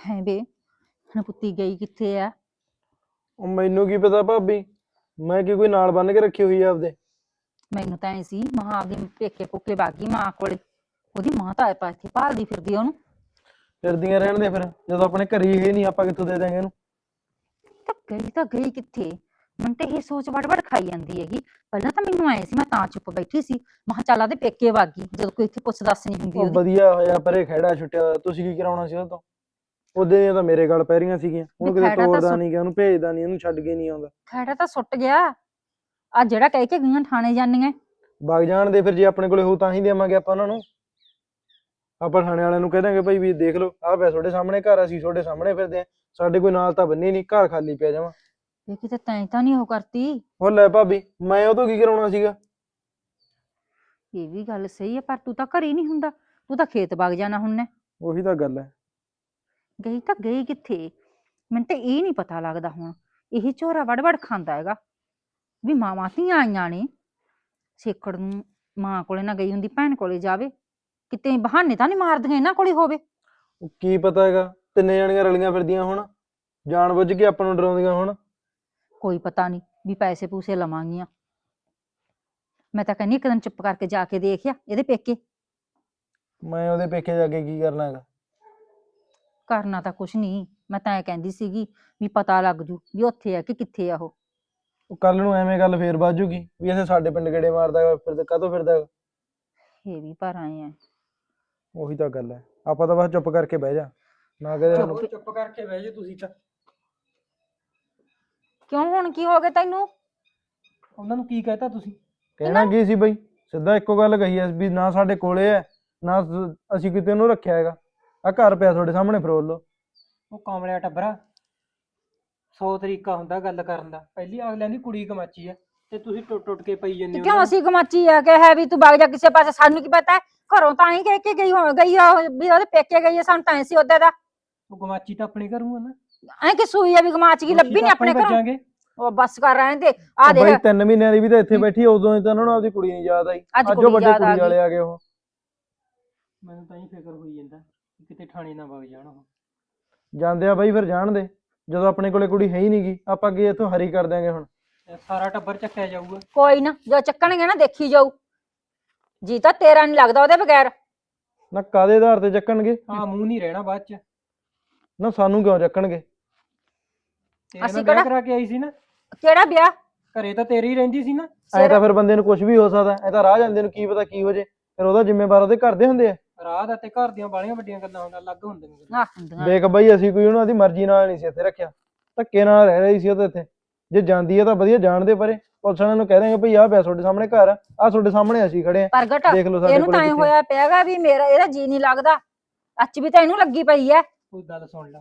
ਹੈ ਵੇ ਹੁਣ ਪੁੱਤੀ ਗਈ ਕਿੱਥੇ ਆ? ਉਹ ਮੈਨੂੰ ਕੀ ਪਤਾ ਭਾਬੀ? ਮੈਂ ਕੀ ਕੋਈ ਨਾਲ ਬੰਨ ਕੇ ਰੱਖੀ ਹੋਈ ਆ ਆਪਦੇ? ਮੈਨੂੰ ਤਾਂ ਐ ਸੀ ਮਾਂ ਆਪਦੇ ਪੇਕੇ ਪੁੱਕੇ ਬਾਗੀ ਮਾਂ ਕੋਲੇ। ਉਹਦੀ ਮਾਂ ਤਾਂ ਪਾ ਇੱਥੇ ਭਾਲਦੀ ਫਿਰਦੀ ਆ ਉਹਨੂੰ। ਫਿਰਦੀਆਂ ਰਹਿਣ ਦੇ ਫਿਰ ਜਦੋਂ ਆਪਣੇ ਘਰੇ ਹੀ ਨਹੀਂ ਆਪਾਂ ਕਿੱਥੋਂ ਦੇ ਦਾਂਗੇ ਇਹਨੂੰ ਤਾਂ ਗਈ ਤਾਂ ਗਈ ਕਿੱਥੇ? ਮਨ ਤੇ ਇਹ ਸੋਚ ਵੜ-ਵੜ ਖਾਈ ਜਾਂਦੀ ਹੈਗੀ। ਪਹਿਲਾਂ ਤਾਂ ਮੈਨੂੰ ਆਏ ਸੀ ਮੈਂ ਤਾਂ ਚੁੱਪ ਬੈਠੀ ਸੀ। ਮਹਾਂ ਚੱਲ ਆਦੇ ਪੇਕੇ ਵਾਗੀ ਜਦੋਂ ਕੋਈ ਇੱਥੇ ਪੁੱਛ ਦੱਸ ਨਹੀਂ ਹੁੰਦੀ ਉਹ ਉਹਦੀ। ਵਧੀਆ ਹੋਇਆ ਪਰੇ ਖਹਿੜਾ ਛੁੱਟਿਆ। ਤੁਸੀਂ ਕੀ ਕਰਾਉਣਾ ਸੀ ਉਹ ਤੋਂ? ਉਹਦੇ ਤਾਂ ਮੇਰੇ ਗੱਲ ਪੈ ਰਹੀਆਂ ਸੀਗੀਆਂ। ਵੀ ਉਹਨੂੰ ਕਿਤੇ ਖਹਿੜਾ ਤਾਂ ਤੋੜਦਾ ਸੁੱਟ- ਨਹੀਂ ਗਿਆ ਉਹਨੂੰ ਭੇਜਦਾ ਨਹੀਂ ਉਹਨੂੰ ਛੱਡ ਕੇ ਨਹੀਂ ਆਉਂਦਾ। ਖੈੜਾ ਤਾਂ ਸੁੱਟ ਗਿਆ। ਆ ਜਿਹੜਾ ਕਹਿ ਕੇ ਗਈਆਂ ਥਾਣੇ ਜਾਂਦੀਆਂ। ਵਗ ਜਾਣ ਦੇ ਫਿਰ ਜੇ ਆਪਣੇ ਕੋਲੇ ਹੋ ਤਾਂ ਹੀ ਦੇਵਾਂਗੇ ਆਪਾਂ ਉਹਨਾਂ ਨੂੰ। ਆਪਾਂ ਥਾਣੇ ਵਾਲਿਆਂ ਨੂੰ ਕਹਿ ਦਾਂਗੇ ਭਾਈ ਵੀ ਦੇਖ ਲਓ ਆਹ ਪਿਆ ਤੁਹਾਡੇ ਸਾਹਮਣੇ ਘਰ ਅਸੀਂ ਤੁਹਾਡੇ ਸਾਹਮਣੇ ਫਿਰਦੇ ਆ। ਸਾਡੇ ਕੋਈ ਨਾਲ ਤਾਂ ਬੰਨੀ ਨਹੀਂ ਘਰ ਖਾਲੀ ਪਿਆ ਜਾਵਾਂ। ਇਹ ਕਿਤੇ ਤੈਂ ਤਾਂ ਨਹੀਂ ਉਹ ਕਰਤੀ। ਉਹ ਲੈ ਭਾਬੀ ਮੈਂ ਉਹ ਤੋਂ ਕੀ ਕਰਾਉਣਾ ਸੀਗਾ? ਇਹ ਵੀ ਗੱਲ ਸਹੀ ਹੈ ਪਰ ਤੂੰ ਤਾਂ ਘਰੇ ਨਹੀਂ ਹੁੰਦਾ। ਤੂੰ ਤਾਂ ਖੇਤ ਵਗ ਜਾਣਾ ਹੁੰਨਾ ਉਹੀ ਤਾਂ ਗੱਲ ਹੈ। ਗਈ ਤਾਂ ਗਈ ਕਿੱਥੇ? ਮੈਨੂੰ ਤੇ ਇਹ ਨਹੀਂ ਪਤਾ ਲੱਗਦਾ ਹੁਣ। ਇਹ ਝੋਰਾ ਵੜ-ਵੜ ਖਾਂਦਾ ਹੈਗਾ। ਵੀ ਮਾਵਾਂ ਧੀਆਂ ਆਈਆਂ ਨੇ। ਸੇਖੜ ਨੂੰ ਮਾਂ ਕੋਲੇ ਨਾ ਗਈ ਹੁੰਦੀ ਭੈਣ ਕੋਲੇ ਜਾਵੇ। ਕਿਤੇ ਬਹਾਨੇ ਤਾਂ ਨਹੀਂ ਮਾਰਦੀਆਂ ਇਹਨਾਂ ਕੋਲੇ ਹੋਵੇ। ਉਹ ਕੀ ਪਤਾ ਹੈਗਾ? ਤਿੰਨੇ ਜਣੀਆਂ ਰਲੀਆਂ ਫਿਰਦੀਆਂ ਹੁਣ। ਜਾਣ ਬੁੱਝ ਕੇ ਆਪਾਂ ਨੂੰ ਡਰਾਉਂਦੀਆਂ ਹੁਣ। ਕੋਈ ਪਤਾ ਨਹੀਂ ਵੀ ਪੈਸੇ ਪੂਸੇ ਲਵਾਂਗੀਆਂ। ਮੈਂ ਤਾਂ ਕਹਿੰਦੀ ਇੱਕ ਦਿਨ ਚੁੱਪ ਕਰਕੇ ਜਾ ਕੇ ਦੇਖਿਆ ਇਹਦੇ ਪੇਕੇ। ਮੈਂ ਉਹਦੇ ਪੇਕੇ ਜਾ ਕੇ ਕੀ ਕਰਨਾ ਹੈਗਾ? ਕਰਨਾ ਤਾਂ ਕੁਛ ਨਹੀਂ। ਮੈਂ ਤਾਂ ਇਹ ਕਹਿੰਦੀ ਸੀਗੀ ਵੀ ਪਤਾ ਲੱਗ ਜੂ ਵੀ ਉੱਥੇ ਆ ਕਿ ਕਿੱਥੇ ਆ ਉਹ। ਉਹ ਕੱਲ ਨੂੰ ਐਵੇਂ ਗੱਲ ਫੇਰ ਬਾਜੂਗੀ ਵੀ ਇਥੇ ਸਾਡੇ ਪਿੰਡ ਗੇੜੇ ਮਾਰਦਾ ਹੈਗਾ ਫਿਰ ਕਾਹਤੋਂ ਫਿਰਦਾ ਇਹ ਵੀ ਪਰ ਆਏ ਆ। ਉਹੀ ਤਾਂ ਗੱਲ ਹੈ। ਆਪਾਂ ਤਾਂ ਬਸ ਚੁੱਪ ਕਰਕੇ ਬਹਿ ਜਾ। ਨਾ ਕਹਦੇ ਸਾਨੂੰ ਚੁੱਪ- ਚੁੱਪ ਕਰਕੇ ਬਹਿ ਜਾ ਤੁਸੀਂ ਤਾਂ। ਕਿਉਂ? ਹੁਣ ਕੀ ਹੋ ਗਿਆ ਤੈਨੂੰ? ਉਹਨਾਂ ਨੂੰ ਕੀ ਕਹਿਤਾ ਤੁਸੀਂ? ਕਹਿਣਾ ਕੀ ਸੀ ਬਈ? ਸਿੱਧਾ ਇੱਕੋ ਗੱਲ ਕਹੀ ਐ ਵੀ ਨਾ ਸਾਡੇ ਕੋਲੇ ਐ ਨਾ ਸ- ਅਸੀਂ ਕਿਤੇ ਉਹਨੂੰ ਰੱਖਿਆ ਹੈਗਾ। ਆ ਘਰ ਪਿਆ ਤੁਹਾਡੇ ਸਾਹਮਣੇ ਫਰੋਲ ਲੋ ਉਹ ਕਾਮਲਿਆ ਟੱਬਰਾ 100 ਤਰੀਕਾ ਹੁੰਦਾ ਗੱਲ ਕਰਨ ਦਾ। ਪਹਿਲੀ ਅਗਲਿਆਂ ਦੀ ਕੁੜੀ ਕਮਾਚੀ ਆ ਤੇ ਤੁਸੀਂ ਟੁੱਟ ਟੁੱਟ ਕੇ ਪਈ ਜੰਨੇ ਤੇ ਕਿਉਂ ਅਸੀਂ ਗਮਾਚੀ ਆ? ਕਿ ਹੈ ਵੀ ਤੂੰ ਵਗ ਜਾ ਕਿਸੇ ਪਾਸੇ ਸਾਨੂੰ ਕੀ ਪਤਾ ਹੈ? ਘਰੋਂ ਤਾਂ ਹੀ ਕਹਿ ਕੇ ਗਈ ਹੋ ਗਈ ਆ ਉਹ ਵੀ ਉਹਦੇ ਪੇਕੇ ਗਈ ਆ ਸਾਨੂੰ ਤਾਂ ਐਂ ਸੀ ਉਹਦੇ ਦਾ। ਉਹ ਗਮਾਚੀ ਤਾਂ ਆਪਣੇ ਘਰੋਂ ਆ ਨਾ। ਐਂ ਕਿ ਸੂਈ ਆ ਵੀ ਗਮਾਚ ਗਈ ਲੱਭੀ ਨਹੀਂ ਆਪਣੇ ਘਰੋਂ। ਵੱਜਾਂਗੇ। ਉਹ ਬੱਸ ਕਰ ਰਹੇ ਤੇ ਆ ਬਈ ਦੇਖ। ਤਿੰਨ ਮਹੀਨਿਆਂ ਦੀ ਵੀ ਤਾਂ ਇੱਥੇ। ਬੈਠੀ ਉਦੋਂ ਹੀ ਤਾਂ ਉਹਨਾਂ ਨੂੰ ਆਪਦੀ ਕੁੜੀ ਨਹੀਂ ਯਾਦ ਆਈ। ਅੱਜ ਅੱਜ ਉਹ ਕੁੜੀ ਵੱਡੇ ਯਾਦ ਆ ਕੁੜੀ ਵਾਲੇ ਆ ਗਏ ਉਹ। ਮੈਨੂੰ ਤਾਂ ਹੀ ਫਿਕਰ ਹੋਈ ਜਾਂਦਾ। ਕਿਤੇ ਥਾਣੇ ਨਾ ਵਗ ਜਾਣ ਉਹ। ਜਾਂਦੇ ਆ ਬਈ ਫਿਰ ਜਾਣ ਦੇ। ਜਦੋਂ ਆਪਣੇ ਕੋਲੇ ਕੁੜੀ ਹੈ ਹੀ ਨਹੀਂਗੀ ਆਪਾਂ ਕੀ ਇੱਥੋਂ ਹਰੀ ਕਰ ਦਿਆਂਗੇ ਹੁਣ? ਇਹ ਸਾਰਾ ਟੱਬਰ ਚੱਕਿਆ ਜਾਊਗਾ। ਕੋਈ ਨਾ ਜੋ ਚੱਕਣਗੇ ਨਾ ਦੇਖੀ ਜਾਊ। ਜੀ ਤਾਂ ਤੇਰਾ ਨਹੀਂ ਲੱਗਦਾ ਉਹਦੇ ਬਗੈਰ। ਨਾ ਕਾਦੇ ਆਧਾਰ ਤੇ ਚੱਕਣਗੇ? ਆ ਮੂੰਹ ਨਹੀਂ ਰਹਿਣਾ ਬਾਅਦ ਚ। ਨਾ ਸਾਨੂੰ ਕਿਉਂ ਚੱਕਣਗੇ? ਤੇਰੇ ਅਸੀਂ ਨਾਲ ਵਿਆਹ ਕਿਹੜਾ- ਕਰਾ ਕੇ ਆਈ ਸੀ ਨਾ। ਕਿਹੜਾ ਵਿਆਹ? ਘਰੇ ਤਾਂ ਤੇਰੀ ਹੀ ਰਹਿੰਦੀ ਸੀ ਨਾ। ਐ ਤਾਂ ਫਿਰ ਬੰਦੇ ਨੂੰ ਕੁਝ ਵੀ ਹੋ ਸਕਦਾ ਐ ਤਾਂ ਰਾਹ ਜਾਂਦੇ ਨੂੰ ਕੀ ਪਤਾ ਕੀ ਹੋ ਜੇ। ਫਿਰ ਉਹਦਾ ਜ਼ਿੰਮੇਵਾਰ ਉਹਦੇ ਘਰ ਦੇ ਹੁੰਦੇ ਆ। ਰਾਹ ਦਾ ਤੇ ਘਰ ਦੀਆਂ ਬਾਲੀਆਂ ਵੱਡੀਆਂ ਗੱਲਾਂ ਹੁੰਦਾ ਅਲੱਗ ਹੁੰਦੀਆਂ ਗੱਲਾਂ। ਆਹ ਹੁੰਦੀਆਂ। ਵੇਖ ਬਈ ਅਸੀਂ ਕੋਈ ਉਹਨਾਂ ਦੀ ਮਰਜ਼ੀ ਨਾਲ ਨਹੀਂ ਸੀ ਇੱਥੇ ਰੱਖਿਆ। ਧੱਕੇ ਨਾਲ ਰਹਿ ਰਹੀ ਸੀ ਉਹ ਤਾਂ ਇੱਥੇ। ਜੇ ਜਾਂਦੀ ਹੈ ਤਾਂ ਵਧੀਆ ਜਾਣਦੇ ਪਰੇ। ਪੁਲਿਸ ਵਾਲਿਆਂ ਨੂੰ ਕਹਿ ਦੇਣਗੇ ਭਈ ਆਹ ਪਿਆ ਤੁਹਾਡੇ ਸਾਹਮਣੇ ਘਰ ਆ ਆਹ ਤੁਹਾਡੇ ਸਾਹਮਣੇ ਅਸੀਂ ਖੜੇ ਆ। ਪ੍ਰਗਟ ਦੇਖ ਲਓ ਸਾਡੇ ਇਹਨੂੰ ਕੋਲੇ ਤਾਂ ਐਂ ਕਿੱਥੇ ਹੋਇਆ ਪਿਆਗਾ ਵੀ ਮੇਰਾ ਇਹਦਾ ਜੀ ਨਹੀਂ ਲੱਗਦਾ। ਅੱਛ ਵੀ ਤਾਂ ਇਹਨੂੰ ਲੱਗੀ ਪਈ ਐ। ਕੋਈ ਗੱਲ ਸੁਣ ਲੈ।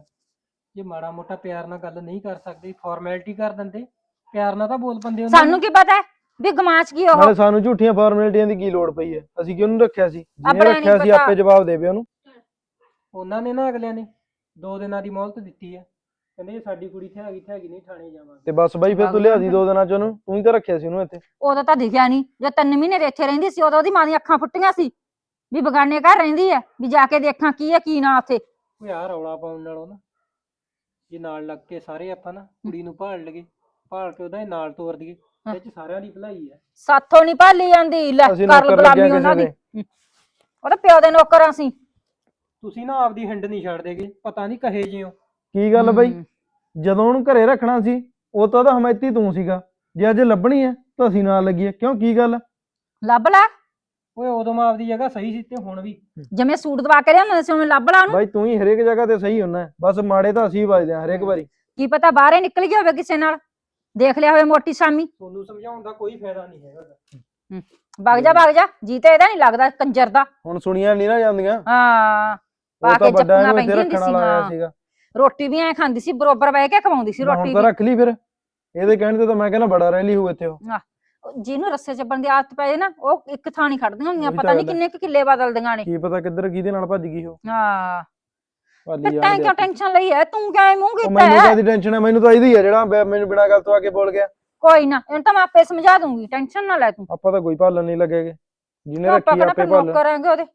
ਜੇ ਮਾੜਾ ਮੋਟਾ ਪਿਆਰ ਨਾਲ ਗੱਲ ਨਹੀਂ ਕਰ ਸਕਦੇ ਫਾਰਮੈਲਿਟੀ ਕਰ ਦਿੰਦੇ। ਪਿਆਰ ਨਾਲ ਤਾਂ ਬੋਲ ਪੰਦੇ ਉਹਨਾਂ ਸਾਨੂੰ ਕੀ ਪਤਾ? ਹੈ ਵੀ ਗਮਾਚ ਗਈ ਉਹ। ਨਾਲੇ ਸਾਨੂੰ ਝੂਠੀਆਂ ਫਾਰਮੈਲਿਟੀਆਂ ਦੀ ਕੀ ਲੋੜ ਪਈ ਹੈ? ਅਸੀਂ ਕਿ ਉਹਨੂੰ ਰੱਖਿਆ ਸੀ? ਜਿਹਨੇ ਆਪਣਾ ਨੀ ਰੱਖਿਆ ਸੀ ਪਤਾ। ਆਪੇ ਜਵਾਬ ਦੇਵੇ ਉਹਨੂੰ। ਉਹਨਾਂ ਨੇ ਨਾ ਅਗਲਿਆਂ ਨੇ ਦੋ ਦਿਨਾਂ ਦੀ ਮੌਲਤ ਦਿੱਤੀ ਹੈ। ਕਹਿੰਦੇ ਜੇ ਸਾਡੀ ਕੁੜੀ ਇੱਥੇ ਹੈਗੀ ਤੇ ਹੈਗੀ ਨਹੀਂ ਥਾਣੇ ਜਾਵਾਂਗੇ। ਤੇ ਬਸ ਬਾਈ ਫਿਰ ਤੂੰ ਲਿਆ ਦੀ ਦੋ ਦਿਨਾਂ ਚ ਉਹਨੂੰ? ਤੂੰ ਹੀ ਤਾਂ ਰੱਖਿਆ ਸੀ ਉਹਨੂੰ ਇੱਥੇ। ਉਦੋਂ ਤਾਂ ਦਿਖਿਆ ਨਹੀਂ। ਜਦ ਤਿੰਨ ਮਹੀਨੇ ਦੇ ਇੱਥੇ ਰਹਿੰਦੀ ਸੀ ਉਦੋਂ ਉਹਦੀ ਮਾਂ ਦੀਆਂ ਅੱਖਾਂ ਫੁੱਟੀਆਂ ਸੀ। ਵੀ ਬਗਾਨੇ ਘਰ ਰਹਿੰਦੀ ਐ ਵੀ ਜਾ ਕੇ ਦੇਖਾਂ ਕੀ ਐ ਕੀ ਨਾ ਉੱਥੇ। ਕੋਈ ਆ ਰੌਲਾ ਪਾਉਣ ਨਾਲੋਂ ਨਾ ਜੇ ਨਾਲ ਲੱਗ ਕੇ ਸਾਰੇ ਆਪਾਂ ਨਾ ਕੁੜੀ ਨੂੰ ਭਾਲ ਲਈਏ ਭਾਲ ਕੇ ਉਹਦਾ ਇਹ ਨਾਲ ਤੋਰ ਦਈਏ। ਹਾਂ। ਇਹ ਚ ਸਾਰਿਆਂ ਦੀ ਭਲਾਈ ਹੈ। ਸਾਥੋਂ ਨਹੀਂ ਭਾਲੀ ਜਾਂਦੀ। ਲੈ ਅਸੀਂ ਕਰ ਨੌਕਰ ਗੁਲਾਮੀ ਉਹਨਾਂ ਦੀ। ਕਿਸੇ ਹਮ। ਉਹਦੇ ਪਿਓ ਦੇ ਨੌਕਰਾਂ ਸੀ। ਤੁਸੀਂ ਨਾ ਆਪਦੀ ਹਿੰਡ ਨਹੀਂ ਛੱਡਦੇਗੇ ਪਤਾ ਨਹੀਂ ਕਹੇ ਜਿਓ ਕੀ ਗੱਲ ਬਈ। ਜਦੋਂ ਉਹਨੂੰ ਘਰੇ ਰੱਖਣਾ ਸੀ ਉਹ ਤਾਂ ਉਹਦਾ ਹਮਾਇਤੀ ਤੂੰ ਸੀਗਾ। ਜੇ ਅੱਜ ਲੱਭਣੀ ਹੈ ਤਾਂ ਅਸੀਂ ਨਾਲ ਲੱਗੀਏ। ਕਿਉਂ? ਕੀ ਗੱਲ ਲੱਭ ਲੈ। ਓਏ ਉਦੋਂ ਮੈਂ ਆਪਦੀ ਜਗ੍ਹਾ ਸਹੀ ਸੀ ਤੇ ਹੁਣ ਵੀ। ਜਿਵੇਂ ਸੂਟ ਦਵਾ ਕੇ ਲਿਆਉਂਦੇ ਸੀ ਉਵੇਂ ਲੱਭ ਲਾ ਉਹਨੂੰ। ਬਾਈ ਤੂੰ ਹੀ ਹਰੇਕ ਜਗ੍ਹਾ ਤੇ ਸਹੀ ਹੁੰਨਾ ਹੈ। ਬਸ ਮਾੜੇ ਤਾਂ ਅਸੀਂ ਵੱਜਦੇ ਹਾਂ ਹਰੇਕ ਵਾਰੀ। ਕੀ ਪਤਾ ਬਾਹਰੇ ਨਿਕਲ ਗਿਆ ਹੋਵੇ ਕਿਸੇ ਨਾਲ। ਦੇਖ ਲਿਆ ਹੋਵੇ ਮੋਟੀ ਸਾਮੀ। ਤੁਹਾਨੂੰ ਸਮਝਾਉਣ ਦਾ ਕੋਈ ਫਾਇਦਾ ਨਹੀਂ ਹੈਗਾ। ਗਾ। ਵਗ ਜਾ ਵਗ ਜਾ ਜੀ ਤੇ ਇਹਦਾ ਨਹੀਂ ਲੱਗਦਾ ਕੰਜਰ ਦਾ। ਹੁਣ ਸੁਣੀਆਂ ਨਹੀਂ ਨਾ ਜਾਂਦੀਆਂ। ਹਾਂ ਪਾ ਕੇ ਇੱਥੇ ਪੈਂਦੀ ਹੁੰਦੀ ਸੀ ਹਾਂ। ਸੀਗਾ। ਰੋਟੀ ਵੀ ਐ ਖਾਂਦੀ ਸੀ ਬਰੋਬਰ ਬਹਿ ਕੇ ਖਵਾਉਂਦੀ ਸੀ ਰੋਟੀ ਹੁਣ ਤਾਂ ਵੀ। ਰੱਖ ਲਈ ਫਿਰ। ਇਹਦੇ ਕਹਿਣ ਤੇ ਤਾਂ ਮੈਂ ਕਹਿੰਦਾ ਬੜਾ ਰਹਿ ਲਈ ਹੋ ਇੱਥੇ ਉਹ। ਜਿਹਨੂੰ ਰੱਸੇ ਚੱਬਣ ਦੀ ਆਦਤ ਪੈ ਜਾਏ ਨਾ ਉਹ ਇੱਕ ਥਾਂ ਨਹੀਂ ਖੜਦੀਆਂ ਹੁੰਦੀਆਂ ਉਹੀ ਪਤਾ ਨਹੀਂ ਗੱਲ ਹੈ। ਕਿੰਨੇ ਕੁ ਕਿੱਲੇ ਬਦਲਦੀਆਂ ਨੇ। ਕੀ ਪਤਾ ਕਿੱਧਰ ਕਿਹਦੇ ਨਾਲ ਭੱਜ ਗਈ ਉਹ। ਹਾਂ। ਭਾਲੀ ਤੇ ਕਿਉਂ ਟੈਨਸ਼ਨ ਲਈ ਹੈ ਤੂੰ ਕਿਉਂ ਮੂੰਹ ਉਹ ਕੀਤਾ ਮੈਨੂੰ ਹੈ ਕਾਦੀ ਟੈਨਸ਼ਨ ਹੈ ਮੈਨੂੰ ਤਾਂ ਇਹਦੀ ਹੈ ਜਿਹੜਾ ਬੈ- ਮੈਨੂੰ ਬਿਨਾਂ ਗੱਲ ਤੋਂ ਆ ਕੇ ਬੋਲ ਗਿਆ। ਕੋਈ ਨਾ ਇਹਨੂੰ ਤਾਂ ਮੈਂ ਆਪੇ ਸਮਝਾ ਦੂੰਗੀ। ਟੈਨਸ਼ਨ ਨਾ ਲੈ ਤੂੰ। ਆਪਾਂ ਤਾਂ ਕੋਈ ਭਾਲਣ ਨਹੀਂ ਲੱਗੇਗੇ। ਜਿਹਨੇ ਆਪਾਂ ਰੱਖੀ ਕਿਹੜਾ ਆਪੇ ਭਾਲ। ਕਰਾਂਗੇ ਉਹਦੇ?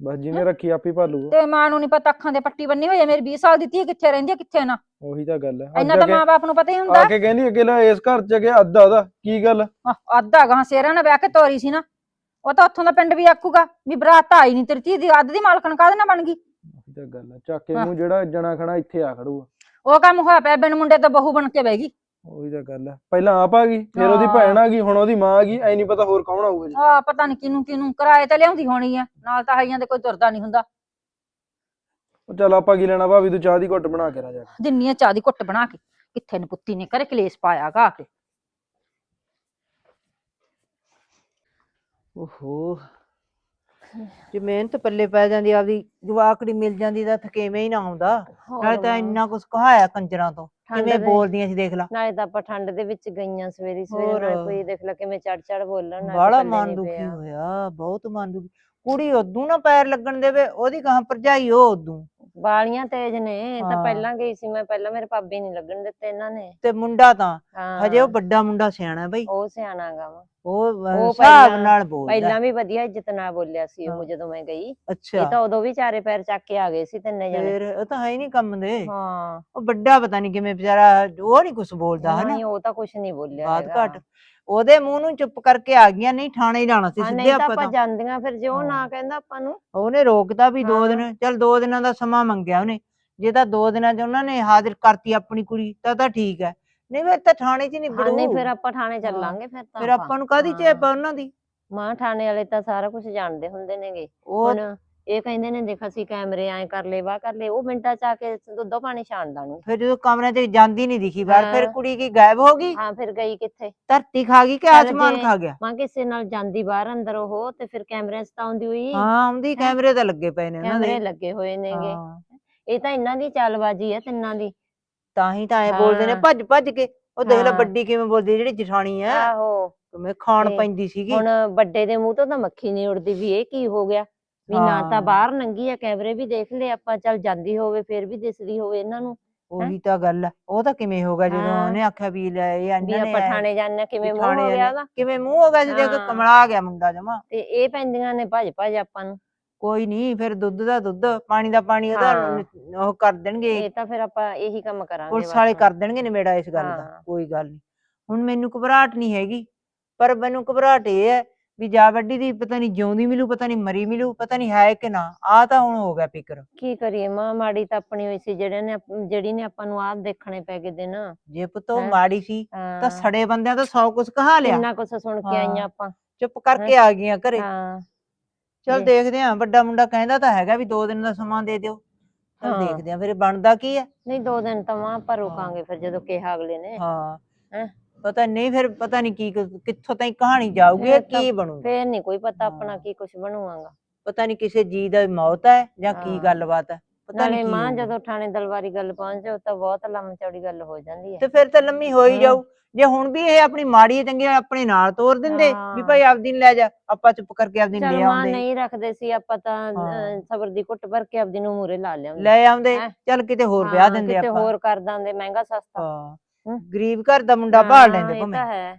ਬਸ ਜਿਹਨੇ ਰੱਖੀ ਆਪੀ ਭਾਲੂ ਤੇ ਮਾਂ ਨੂੰ ਨਹੀਂ ਪਤਾ ਅੱਖਾਂ ਦੇ ਪੱਟੀ ਬੰਨੀ ਹੋਈ ਹੈ ਮੇਰੀ 20 ਸਾਲ ਦੀ ਧੀ ਕਿੱਥੇ ਰਹਿੰਦੀ ਹੈ ਕਿੱਥੇ ਨਾ? ਉਹੀ ਤਾਂ ਗੱਲ ਹੈ ਇੰਨਾ ਤਾਂ ਮਾਂ-ਬਾਪ ਨੂੰ ਪਤਾ ਹੀ ਹੁੰਦਾ। ਆ ਕੇ ਕਹਿੰਦੀ ਅੱਗੇ ਲੈ ਇਸ ਘਰ ਚ ਗਿਆ ਅੱਧਾ ਉਹਦਾ। ਕੀ ਗੱਲ? ਆਹ, ਅੱਧਾ ਗਾਂ ਸੇਰਾਂ ਨਾਲ ਵਿਆਹ ਕੇ ਤੋਰੀ ਸੀ ਨਾ। ਉਹ ਤਾਂ ਉੱਥੋਂ ਦਾ ਪਿੰਡ ਵੀ ਆਖੂਗਾ ਵੀ ਬਰਾਤ ਤਾਂ ਆਈ ਨਹੀਂ ਤੇਰੀ ਧੀ ਦੀ ਅੱਧ ਦੀ ਮਾਲਕਣ ਕਾਹਦੇ ਨਾਲ ਬਣ ਗਈ? ਤਾਂ ਗੱਲ ਹੈ ਚੱਕ ਹਾਂ। ਮੂੰਹ ਜਿਹੜਾ ਜਣਾ ਖਣਾ ਇੱਥੇ ਆ ਖੜੂਗਾ ਉਹ ਕੰਮ ਹੋਇਆ ਪਿਆ ਬਿਨ ਮੁੰਡੇ ਤੋਂ ਬਹੂ ਬਣ ਕੇ ਬਹਿ ਗਈ। ਉਹੀ ਤਾਂ ਗੱਲ ਹੈ ਪਹਿਲਾਂ ਆਪ ਆ ਗਈ ਫਿਰ ਉਹਦੀ ਹਾਂ। ਭੈਣ ਆ ਗਈ ਹੁਣ ਉਹਦੀ ਮਾਂ ਆ ਗਈ ਐ ਨਹੀਂ ਪਤਾ ਹੋਰ ਕੌਣ ਆਊਗਾ ਜੀ। ਆ ਪਤਾ ਨਹੀਂ ਕਿਨੂੰ ਕਿਨੂੰ ਕਿਰਾਏ ਤੇ ਲਿਆਉਂਦੀ ਹੋਣੀ ਆ ਨਾਲ ਤਾਂ ਹਾਈਆਂ ਦੇ ਕੋਈ ਤੁਰਦਾ ਨਹੀਂ ਹੁੰਦਾ। ਉਹ ਚੱਲ ਆਪਾਂ ਕੀ ਲੈਣਾ ਭਾਵੇਂ ਤੂੰ ਚਾਹ ਦੀ ਘੁੱਟ ਬਣਾ ਕੇ ਰਾ ਜਾ ਕੇ। ਦਿੰਨੀ ਆ ਚਾਹ ਦੀ ਘੁੱਟ ਬਣਾ ਕੇ ਕਿੱਥੇ ਨੇ ਪੁੱਤੀ ਨੇ ਕਰੇ ਕਲੇਸ਼ ਪਾਇਆ ਗਾ ਕੇ ਓਹੋ। ਜੇ ਮਿਹਨਤ ਪੱਲੇ ਪੈ ਜਾਂਦੀ ਆਪਦੀ ਜਵਾਕੜੀ ਮਿਲ ਜਾਂਦੀ ਤਾਂ ਥਕੇਵੇਂ ਹੀ ਨਾ ਆਉਂਦਾ। ਨਾਲੇ ਤਾਂ ਇੰਨਾ ਕੁਛ ਕਹਾਇਆ ਕੰਜਰਾਂ ਤੋਂ ਠੰਡ ਕਿਵੇਂ ਦੇ- ਬੋਲਦੀਆਂ ਸੀ ਦੇਖ ਲਾ। ਨਾਲੇ ਤਾਂ ਆਪਾਂ ਠੰਡ ਦੇ ਵਿੱਚ ਗਈਆਂ ਸਵੇਰੀ ਸਵੇਰੇ ਹੋਰ। ਨਾਲੇ ਕੋਈ ਦੇਖ ਲੈ ਕਿਵੇਂ ਚੜ ਚੜ ਬੋਲਣ ਨਾਲੇ ਬਾਹਲਾ ਮਨ ਦੁਖੀ। ਹੋਇਆ ਬਹੁਤ ਮਨ ਦੁਖੀ ਕੁੜੀ ਉਦੋਂ ਨਾ ਪੈਰ ਲੱਗਣ ਦੇਵੇ ਉਹਦੀ ਕਹਾਂ ਭਰਜਾਈ ਉਹ ਉਦੋਂ ਵਾਲੀਆਂ ਤੇਜ਼ ਨੇ ਇਹ ਤਾਂ ਹਾਂ। ਪਹਿਲਾਂ ਗਈ ਸੀ ਮੈਂ ਪਹਿਲਾਂ ਮੇਰੇ ਭਾਬੀ ਨਹੀਂ ਲੱਗਣ ਦਿੱਤੇ ਇਹਨਾਂ ਨੇ। ਤੇ ਮੁੰਡਾ ਤਾਂ ਹਜੇ ਉਹ ਵੱਡਾ ਮੁੰਡਾ ਸਿਆਣਾ ਬਈ। ਉਹ ਸਿਆਣਾ ਗਾ ਵਾ। ਉਹ ਅਹ, ਉਹ ਹਿਸਾਬ ਪਹਿਲਾਂ- ਨਾਲ ਬੋਲਦਾ। ਪਹਿਲਾਂ ਵੀ ਵਧੀਆ ਇੱਜ਼ਤ ਨਾਲ ਬੋਲਿਆ ਸੀ ਉਹ। ਜਦੋਂ ਮੈਂ ਗਈ। ਇਹ ਅੱਛਾ ਤਾਂ ਉਦੋਂ ਵੀ ਚਾਰੇ ਪੈਰ ਚੱਕ ਕੇ ਆ ਗਏ ਸੀ ਤਿੰਨੇ ਜਣੇ। ਫੇਰ ਉਹ ਤਾਂ ਹੈ ਹੀ ਨਹੀਂ ਕੰਮ ਦੇ। ਹਾਂ। ਉਹ ਵੱਡਾ ਪਤਾ ਨਹੀਂ ਕਿਵੇਂ ਵਿਚਾਰਾ ਉਹ ਨਹੀਂ ਕੁਝ ਬੋਲਦਾ ਹਨਾ? ਨਹੀਂ ਉਹ ਤਾਂ ਕੁਝ ਨਹੀਂ ਬੋਲਿਆ ਬਾਤ ਹੈਗਾ। ਘੱਟ। ਉਹਦੇ ਮੂੰਹ ਨੂੰ ਚੁੱਪ ਕਰਕੇ ਆ ਗਈਆਂ ਨਹੀਂ ਥਾਣੇ ਹੀ ਲਾਣਾ ਸੀ ਹਾਂ, ਸਿੱਧੇ ਨਹੀਂ ਤਾਂ ਆਪਾਂ ਆਪਾਂ ਤਾਂ। ਜਾਂਦੀਆਂ ਫਿਰ ਜੇ ਉਹ ਨਾ ਹਾਂ। ਕਹਿੰਦਾ ਆਪਾਂ ਨੂੰ। ਉਹਨੇ ਰੋਕਤਾ ਵੀ ਦੋ ਹਾਂ। ਦਿਨ ਚੱਲ ਦੋ ਦਿਨਾਂ ਦਾ ਸਮਾਂ ਮੰਗਿਆ ਉਹਨੇ। ਜੇ ਤਾਂ ਦੋ ਦਿਨਾਂ 'ਚ ਉਹਨਾਂ ਨੇ ਹਾਜ਼ਰ ਕਰਤੀ ਆਪਣੀ ਕੁੜੀ ਤਾਂ ਤਾਂ ਠੀਕ ਹੈ। ਨਹੀਂ ਫਿਰ ਤਾਂ ਥਾਣੇ 'ਚ ਨਹੀਂ ਹਾਂ ਨਹੀਂ ਫਿਰ ਆਪਾਂ ਥਾਣੇ ਚੱਲਾਂਗੇ ਫਿਰ ਤਾਂ ਫਿਰ ਆਪਾਂ ਨੂੰ ਕਾਦੀ ਚੇਪ ਆ ਉਹਨਾਂ ਦੀ? ਮਾਂ ਥਾਣੇ ਵਾਲੇ ਤਾਂ ਸਾਰਾ ਕੁਝ ਜਾਣਦੇ ਹੁੰਦੇ ਨੇਗੇ। ਉਹ ਹੁਣ ਇਹ ਕਹਿੰਦੇ ਨੇ ਦੇਖ ਅਸੀਂ ਕੈਮਰੇ ਐ ਕਰ ਲਏ ਵਾਹ ਕਰ ਲਏ ਉਹ ਮਿੰਟਾਂ ਚ ਆ ਕੇ ਦੁੱਧੋ ਪਾਣੀ ਛਾਣ ਦਾਣੂ। ਫਿਰ ਜਦੋਂ ਕਮਰੇ 'ਚ ਜਾਂਦੀ ਨਹੀਂ ਦਿਖੀ ਬਾਹਰ ਫਿਰ। ਕੁੜੀ ਕੀ ਗਾਇਬ ਹੋ ਗਈ? ਹਾਂ ਫਿਰ ਗਈ ਕਿੱਥੇ? ਧਰਤੀ ਖਾ ਗਈ ਕਿ ਆਸਮਾਨ ਖਾ ਗਿਆ? ਮਾਂ ਕਿਸੇ ਨਾਲ ਜਾਂਦੀ ਬਾਹਰ ਅੰਦਰ ਉਹ ਤੇ ਫਿਰ ਕੈਮਰਿਆਂ 'ਚ ਤਾਂ ਆਉਂਦੀ ਹੋਈ। ਹਾਂ ਆਉਂਦੀ ਕੈਮਰੇ ਤਾਂ ਲੱਗੇ ਪਏ ਨੇ ਉਹਨਾਂ ਕੈਮਰੇ ਲੱਗੇ ਹੋਏ ਨੇਗੇ। ਇਹ ਤਾਂ ਇਹਨਾਂ ਦੀ ਚਾਲਬਾਜ਼ੀ ਹੈ ਤਿੰਨਾਂ ਦੀ। ਤਾਂ ਹੀ ਤਾਂ ਐ ਬੋਲਦੇ ਨੇ। ਭੱਜ ਭੱਜ ਕੇ। ਉਹ ਦੇਖ ਲੈ। ਵੱਡੀ ਕਿਵੇਂ ਬੋਲਦੀ ਜਿਹੜੀ ਜਠਾਣੀ ਆ। ਆਹੋ। ਕਿਵੇਂ ਖਾਣ ਤੇ ਪੈਂਦੀ ਸੀਗੀ। ਹੁਣ ਵੱਡੇ ਦੇ ਮੂੰਹ ਤੋਂ ਤਾਂ ਮੱਖੀ ਨਹੀਂ ਉੜਦੀ ਵੀ ਇਹ ਕੀ ਹੋ ਗਿਆ। ਵੀ ਨਾ ਹਾਂ। ਤਾਂ ਬਾਹਰ ਨੰਗੀ ਆ ਕੈਮਰੇ ਵੀ ਦੇਖ ਲਏ ਆਪਾਂ ਚੱਲ ਜਾਂਦੀ ਹੋਵੇ ਫਿਰ ਵੀ ਦਿਸਦੀ ਹੋਵੇ ਇਹਨਾਂ ਨੂੰ ਉਹੀ ਤਾਂ ਗੱਲ ਹੈ ਉਹ ਤਾਂ ਕਿਵੇਂ ਹੋਗਾ ਜਦੋਂ ਹਾਂ। ਉਹਨੇ ਆਖਿਆ ਵੀ ਲੈ ਇਹ ਵੀ ਇਹਨਾਂ ਨੇ ਆਪਾਂ ਐ- ਥਾਣੇ ਜਾਂਦੇ ਕਿਵੇਂ ਮੂੰਹ ਥਾਣੇ ਹੋ ਗਿਆ ਜਾਂਦੇ। ਉਹਦਾ ਕਿਵੇਂ ਮੂੰਹ ਹੋ ਗਿਆ ਹਾਂ। ਕਮਲਾ ਗਿਆ ਮੁੰਡਾ ਜਮਾ ਤੇ ਇਹ ਪੈਂਦੀਆਂ ਨੇ ਭੱਜ ਭੱਜ ਆਪਾਂ ਨੂੰ ਕੋਈ ਨਹੀਂ ਫਿਰ ਦੁੱਧ ਦਾ ਦੁੱਧ ਪਾਣੀ ਦਾ ਪਾਣੀ ਉਹਦਾ ਹਾਂ। ਨ- ਉਹ ਕਰ ਦੇਣਗੇ ਇਹ ਤਾਂ ਫਿਰ ਆਪਾਂ ਇਹੀ ਕੰਮ ਕਰਾਂਗੇ ਪੁਲਿਸ ਬਸ ਵਾਲੇ ਹੁਣ। ਕਰ ਦੇਣਗੇ ਨਿਬੇੜਾ ਇਸ ਗੱਲ ਦਾ ਹਾਂ। ਕੋਈ ਗੱਲ ਨਹੀਂ ਹੁਣ ਮੈਨੂੰ ਘਬਰਾਹਟ ਨਹੀਂ ਹੈਗੀ ਪਰ ਮੈਨੂੰ ਘਬਰਾਹਟ ਇਹ ਹੈ ਵੀ ਜਾ ਵੱਡੀ ਦੀ ਪਤਾ ਨਹੀਂ ਜਿਉਂਦੀ ਮਿਲੂ ਪਤਾ ਨਹੀਂ ਮਰੀ ਮਿਲੂ ਪਤਾ ਨਹੀਂ ਹੈ ਕਿ ਨਾ ਆ ਤਾਂ ਹੁਣ ਹੋ ਗਿਆ ਫਿਕਰ। ਕੀ ਕਰੀਏ ਮਾਂ ਮਾੜੀ ਤਾਂ ਆਪਣੀ ਹੋਈ ਸੀ ਜਿਹੜੇ ਨੇ ਆਪ- ਜਿਹੜੀ ਨੇ ਆਪਾਂ ਨੂੰ ਆਹ ਦੇਖਣੇ ਪੈ ਗਏ ਦਿਨ। ਜੇ ਪੁੱਤ ਉਹ ਹੈਂ? ਮਾੜੀ ਸੀ ਤਾਂ ਹਾਂ। ਸੜੇ ਬੰਦਿਆਂ ਤੋਂ ਸੌ ਕੁਝ ਕਹਾ ਲਿਆ। ਇੰਨਾ ਕੁਛ ਸੁਣ ਕੇ ਆਈਆਂ ਹਾਂ। ਆਪਾਂ। ਚੁੱਪ ਕਰਕੇ ਆ ਗਈਆਂ ਘਰੇ। ਹਾਂ। ਚਲ ਜੇ- ਦੇਖਦੇ ਆਂ ਵੱਡਾ ਮੁੰਡਾ ਕਹਿੰਦਾ ਤਾਂ ਹੈਗਾ ਵੀ ਦੋ ਦਿਨ ਦਾ ਸਮਾਂ ਦੇ ਦਿਓ। ਚਲ ਹਾਂ। ਦੇਖਦੇ ਆਂ ਫਿਰ ਇਹ ਬਣਦਾ ਕੀ ਹੈ? ਨਹੀਂ ਦੋ ਦਿਨ ਤਾਂ ਮਾਂ ਆਪਾਂ ਰੁਕਾਂਗੇ ਫਿਰ ਜਦੋਂ ਕਿਹਾ ਅਗਲੇ ਨੇ। ਹਾਂ। ਹੈਂ? ਪਤਾ ਨਹੀਂ ਫਿਰ ਪਤਾ ਨਹੀਂ ਕੀ ਕਿੱਥੋਂ ਤਾਈਂ ਕਹਾਣੀ ਜਾਊਗੀ ਤਾਂ- ਕੀ ਬਣੂਗਾ ਫੇਰ ਨਹੀਂ ਕੋਈ ਪਤਾ ਆਪਣਾ ਹਾਂ। ਕੀ ਕੁਛ ਬਣੂਆਗਾ ਪਤਾ ਨਹੀਂ ਕਿਸੇ ਜੀ ਦਾ ਮੌਤ ਹੈ ਜਾਂ ਕੀ ਹਾਂ। ਗੱਲਬਾਤ ਹੈ ਪਤਾ ਨਾਲੇ ਨਹੀਂ ਮਾਂ ਜਦੋਂ ਥਾਣੇ ਦਲਵਾਰੀ ਗੱਲ ਪਹੁੰਚ ਜਾਓ ਤਾਂ ਬਹੁਤ ਲੰਮ ਚੌੜੀ ਗੱਲ ਹੋ ਜਾਂਦੀ ਹੈ ਤੇ ਫਿਰ ਤਾਂ ਲੰਮੀ ਹੋ ਹੀ ਹਾਂ। ਜਾਊ ਜੇ ਹੁਣ ਵੀ ਇਹ ਆਪਣੀ ਮਾੜੀ ਹੈ ਚੰਗੀ ਆਪਣੇ ਨਾਲ ਤੋਰ ਦਿੰਦੇ ਵੀ ਹਾਂ। ਭਾਈ ਆਪਦੀ ਨੂੰ ਲੈ ਜਾ ਆਪਾਂ ਚੁੱਪ ਕਰਕੇ ਆਪਦੀ ਨੂੰ ਚਲ ਲੈ ਮਾਂ ਆਉਂਦੇ ਨਹੀਂ ਰੱਖਦੇ ਸੀ ਆਪਾਂ ਤਾਂ ਹਾਂ। ਸਬਰ ਦੀ ਘੁੱਟ ਭਰ ਕੇ ਆਪਦੀ ਨੂੰ ਮੂਰੇ ਲਾ ਲਿਆਉਂਦੇ ਲੈ ਆਉਂਦੇ ਹੈਂ? ਚੱਲ ਕਿਤੇ ਹੋਰ ਵਿਆਹ ਹਾਂ, ਦਿੰਦੇ ਕਿਤੇ ਆਪਾਂ ਹੋਰ ਕਰ ਦਾਂਦੇ ਮਹਿੰਗਾ ਸਸਤਾ ਹਾਂ ਹਮ। ਗਰੀਬ ਘਰ ਦਾ ਮੁੰਡਾ ਭਾਲ ਲੈਂਦੇ ਇਹ ਭਾਵੇਂ। ਤਾਂ ਹੈ।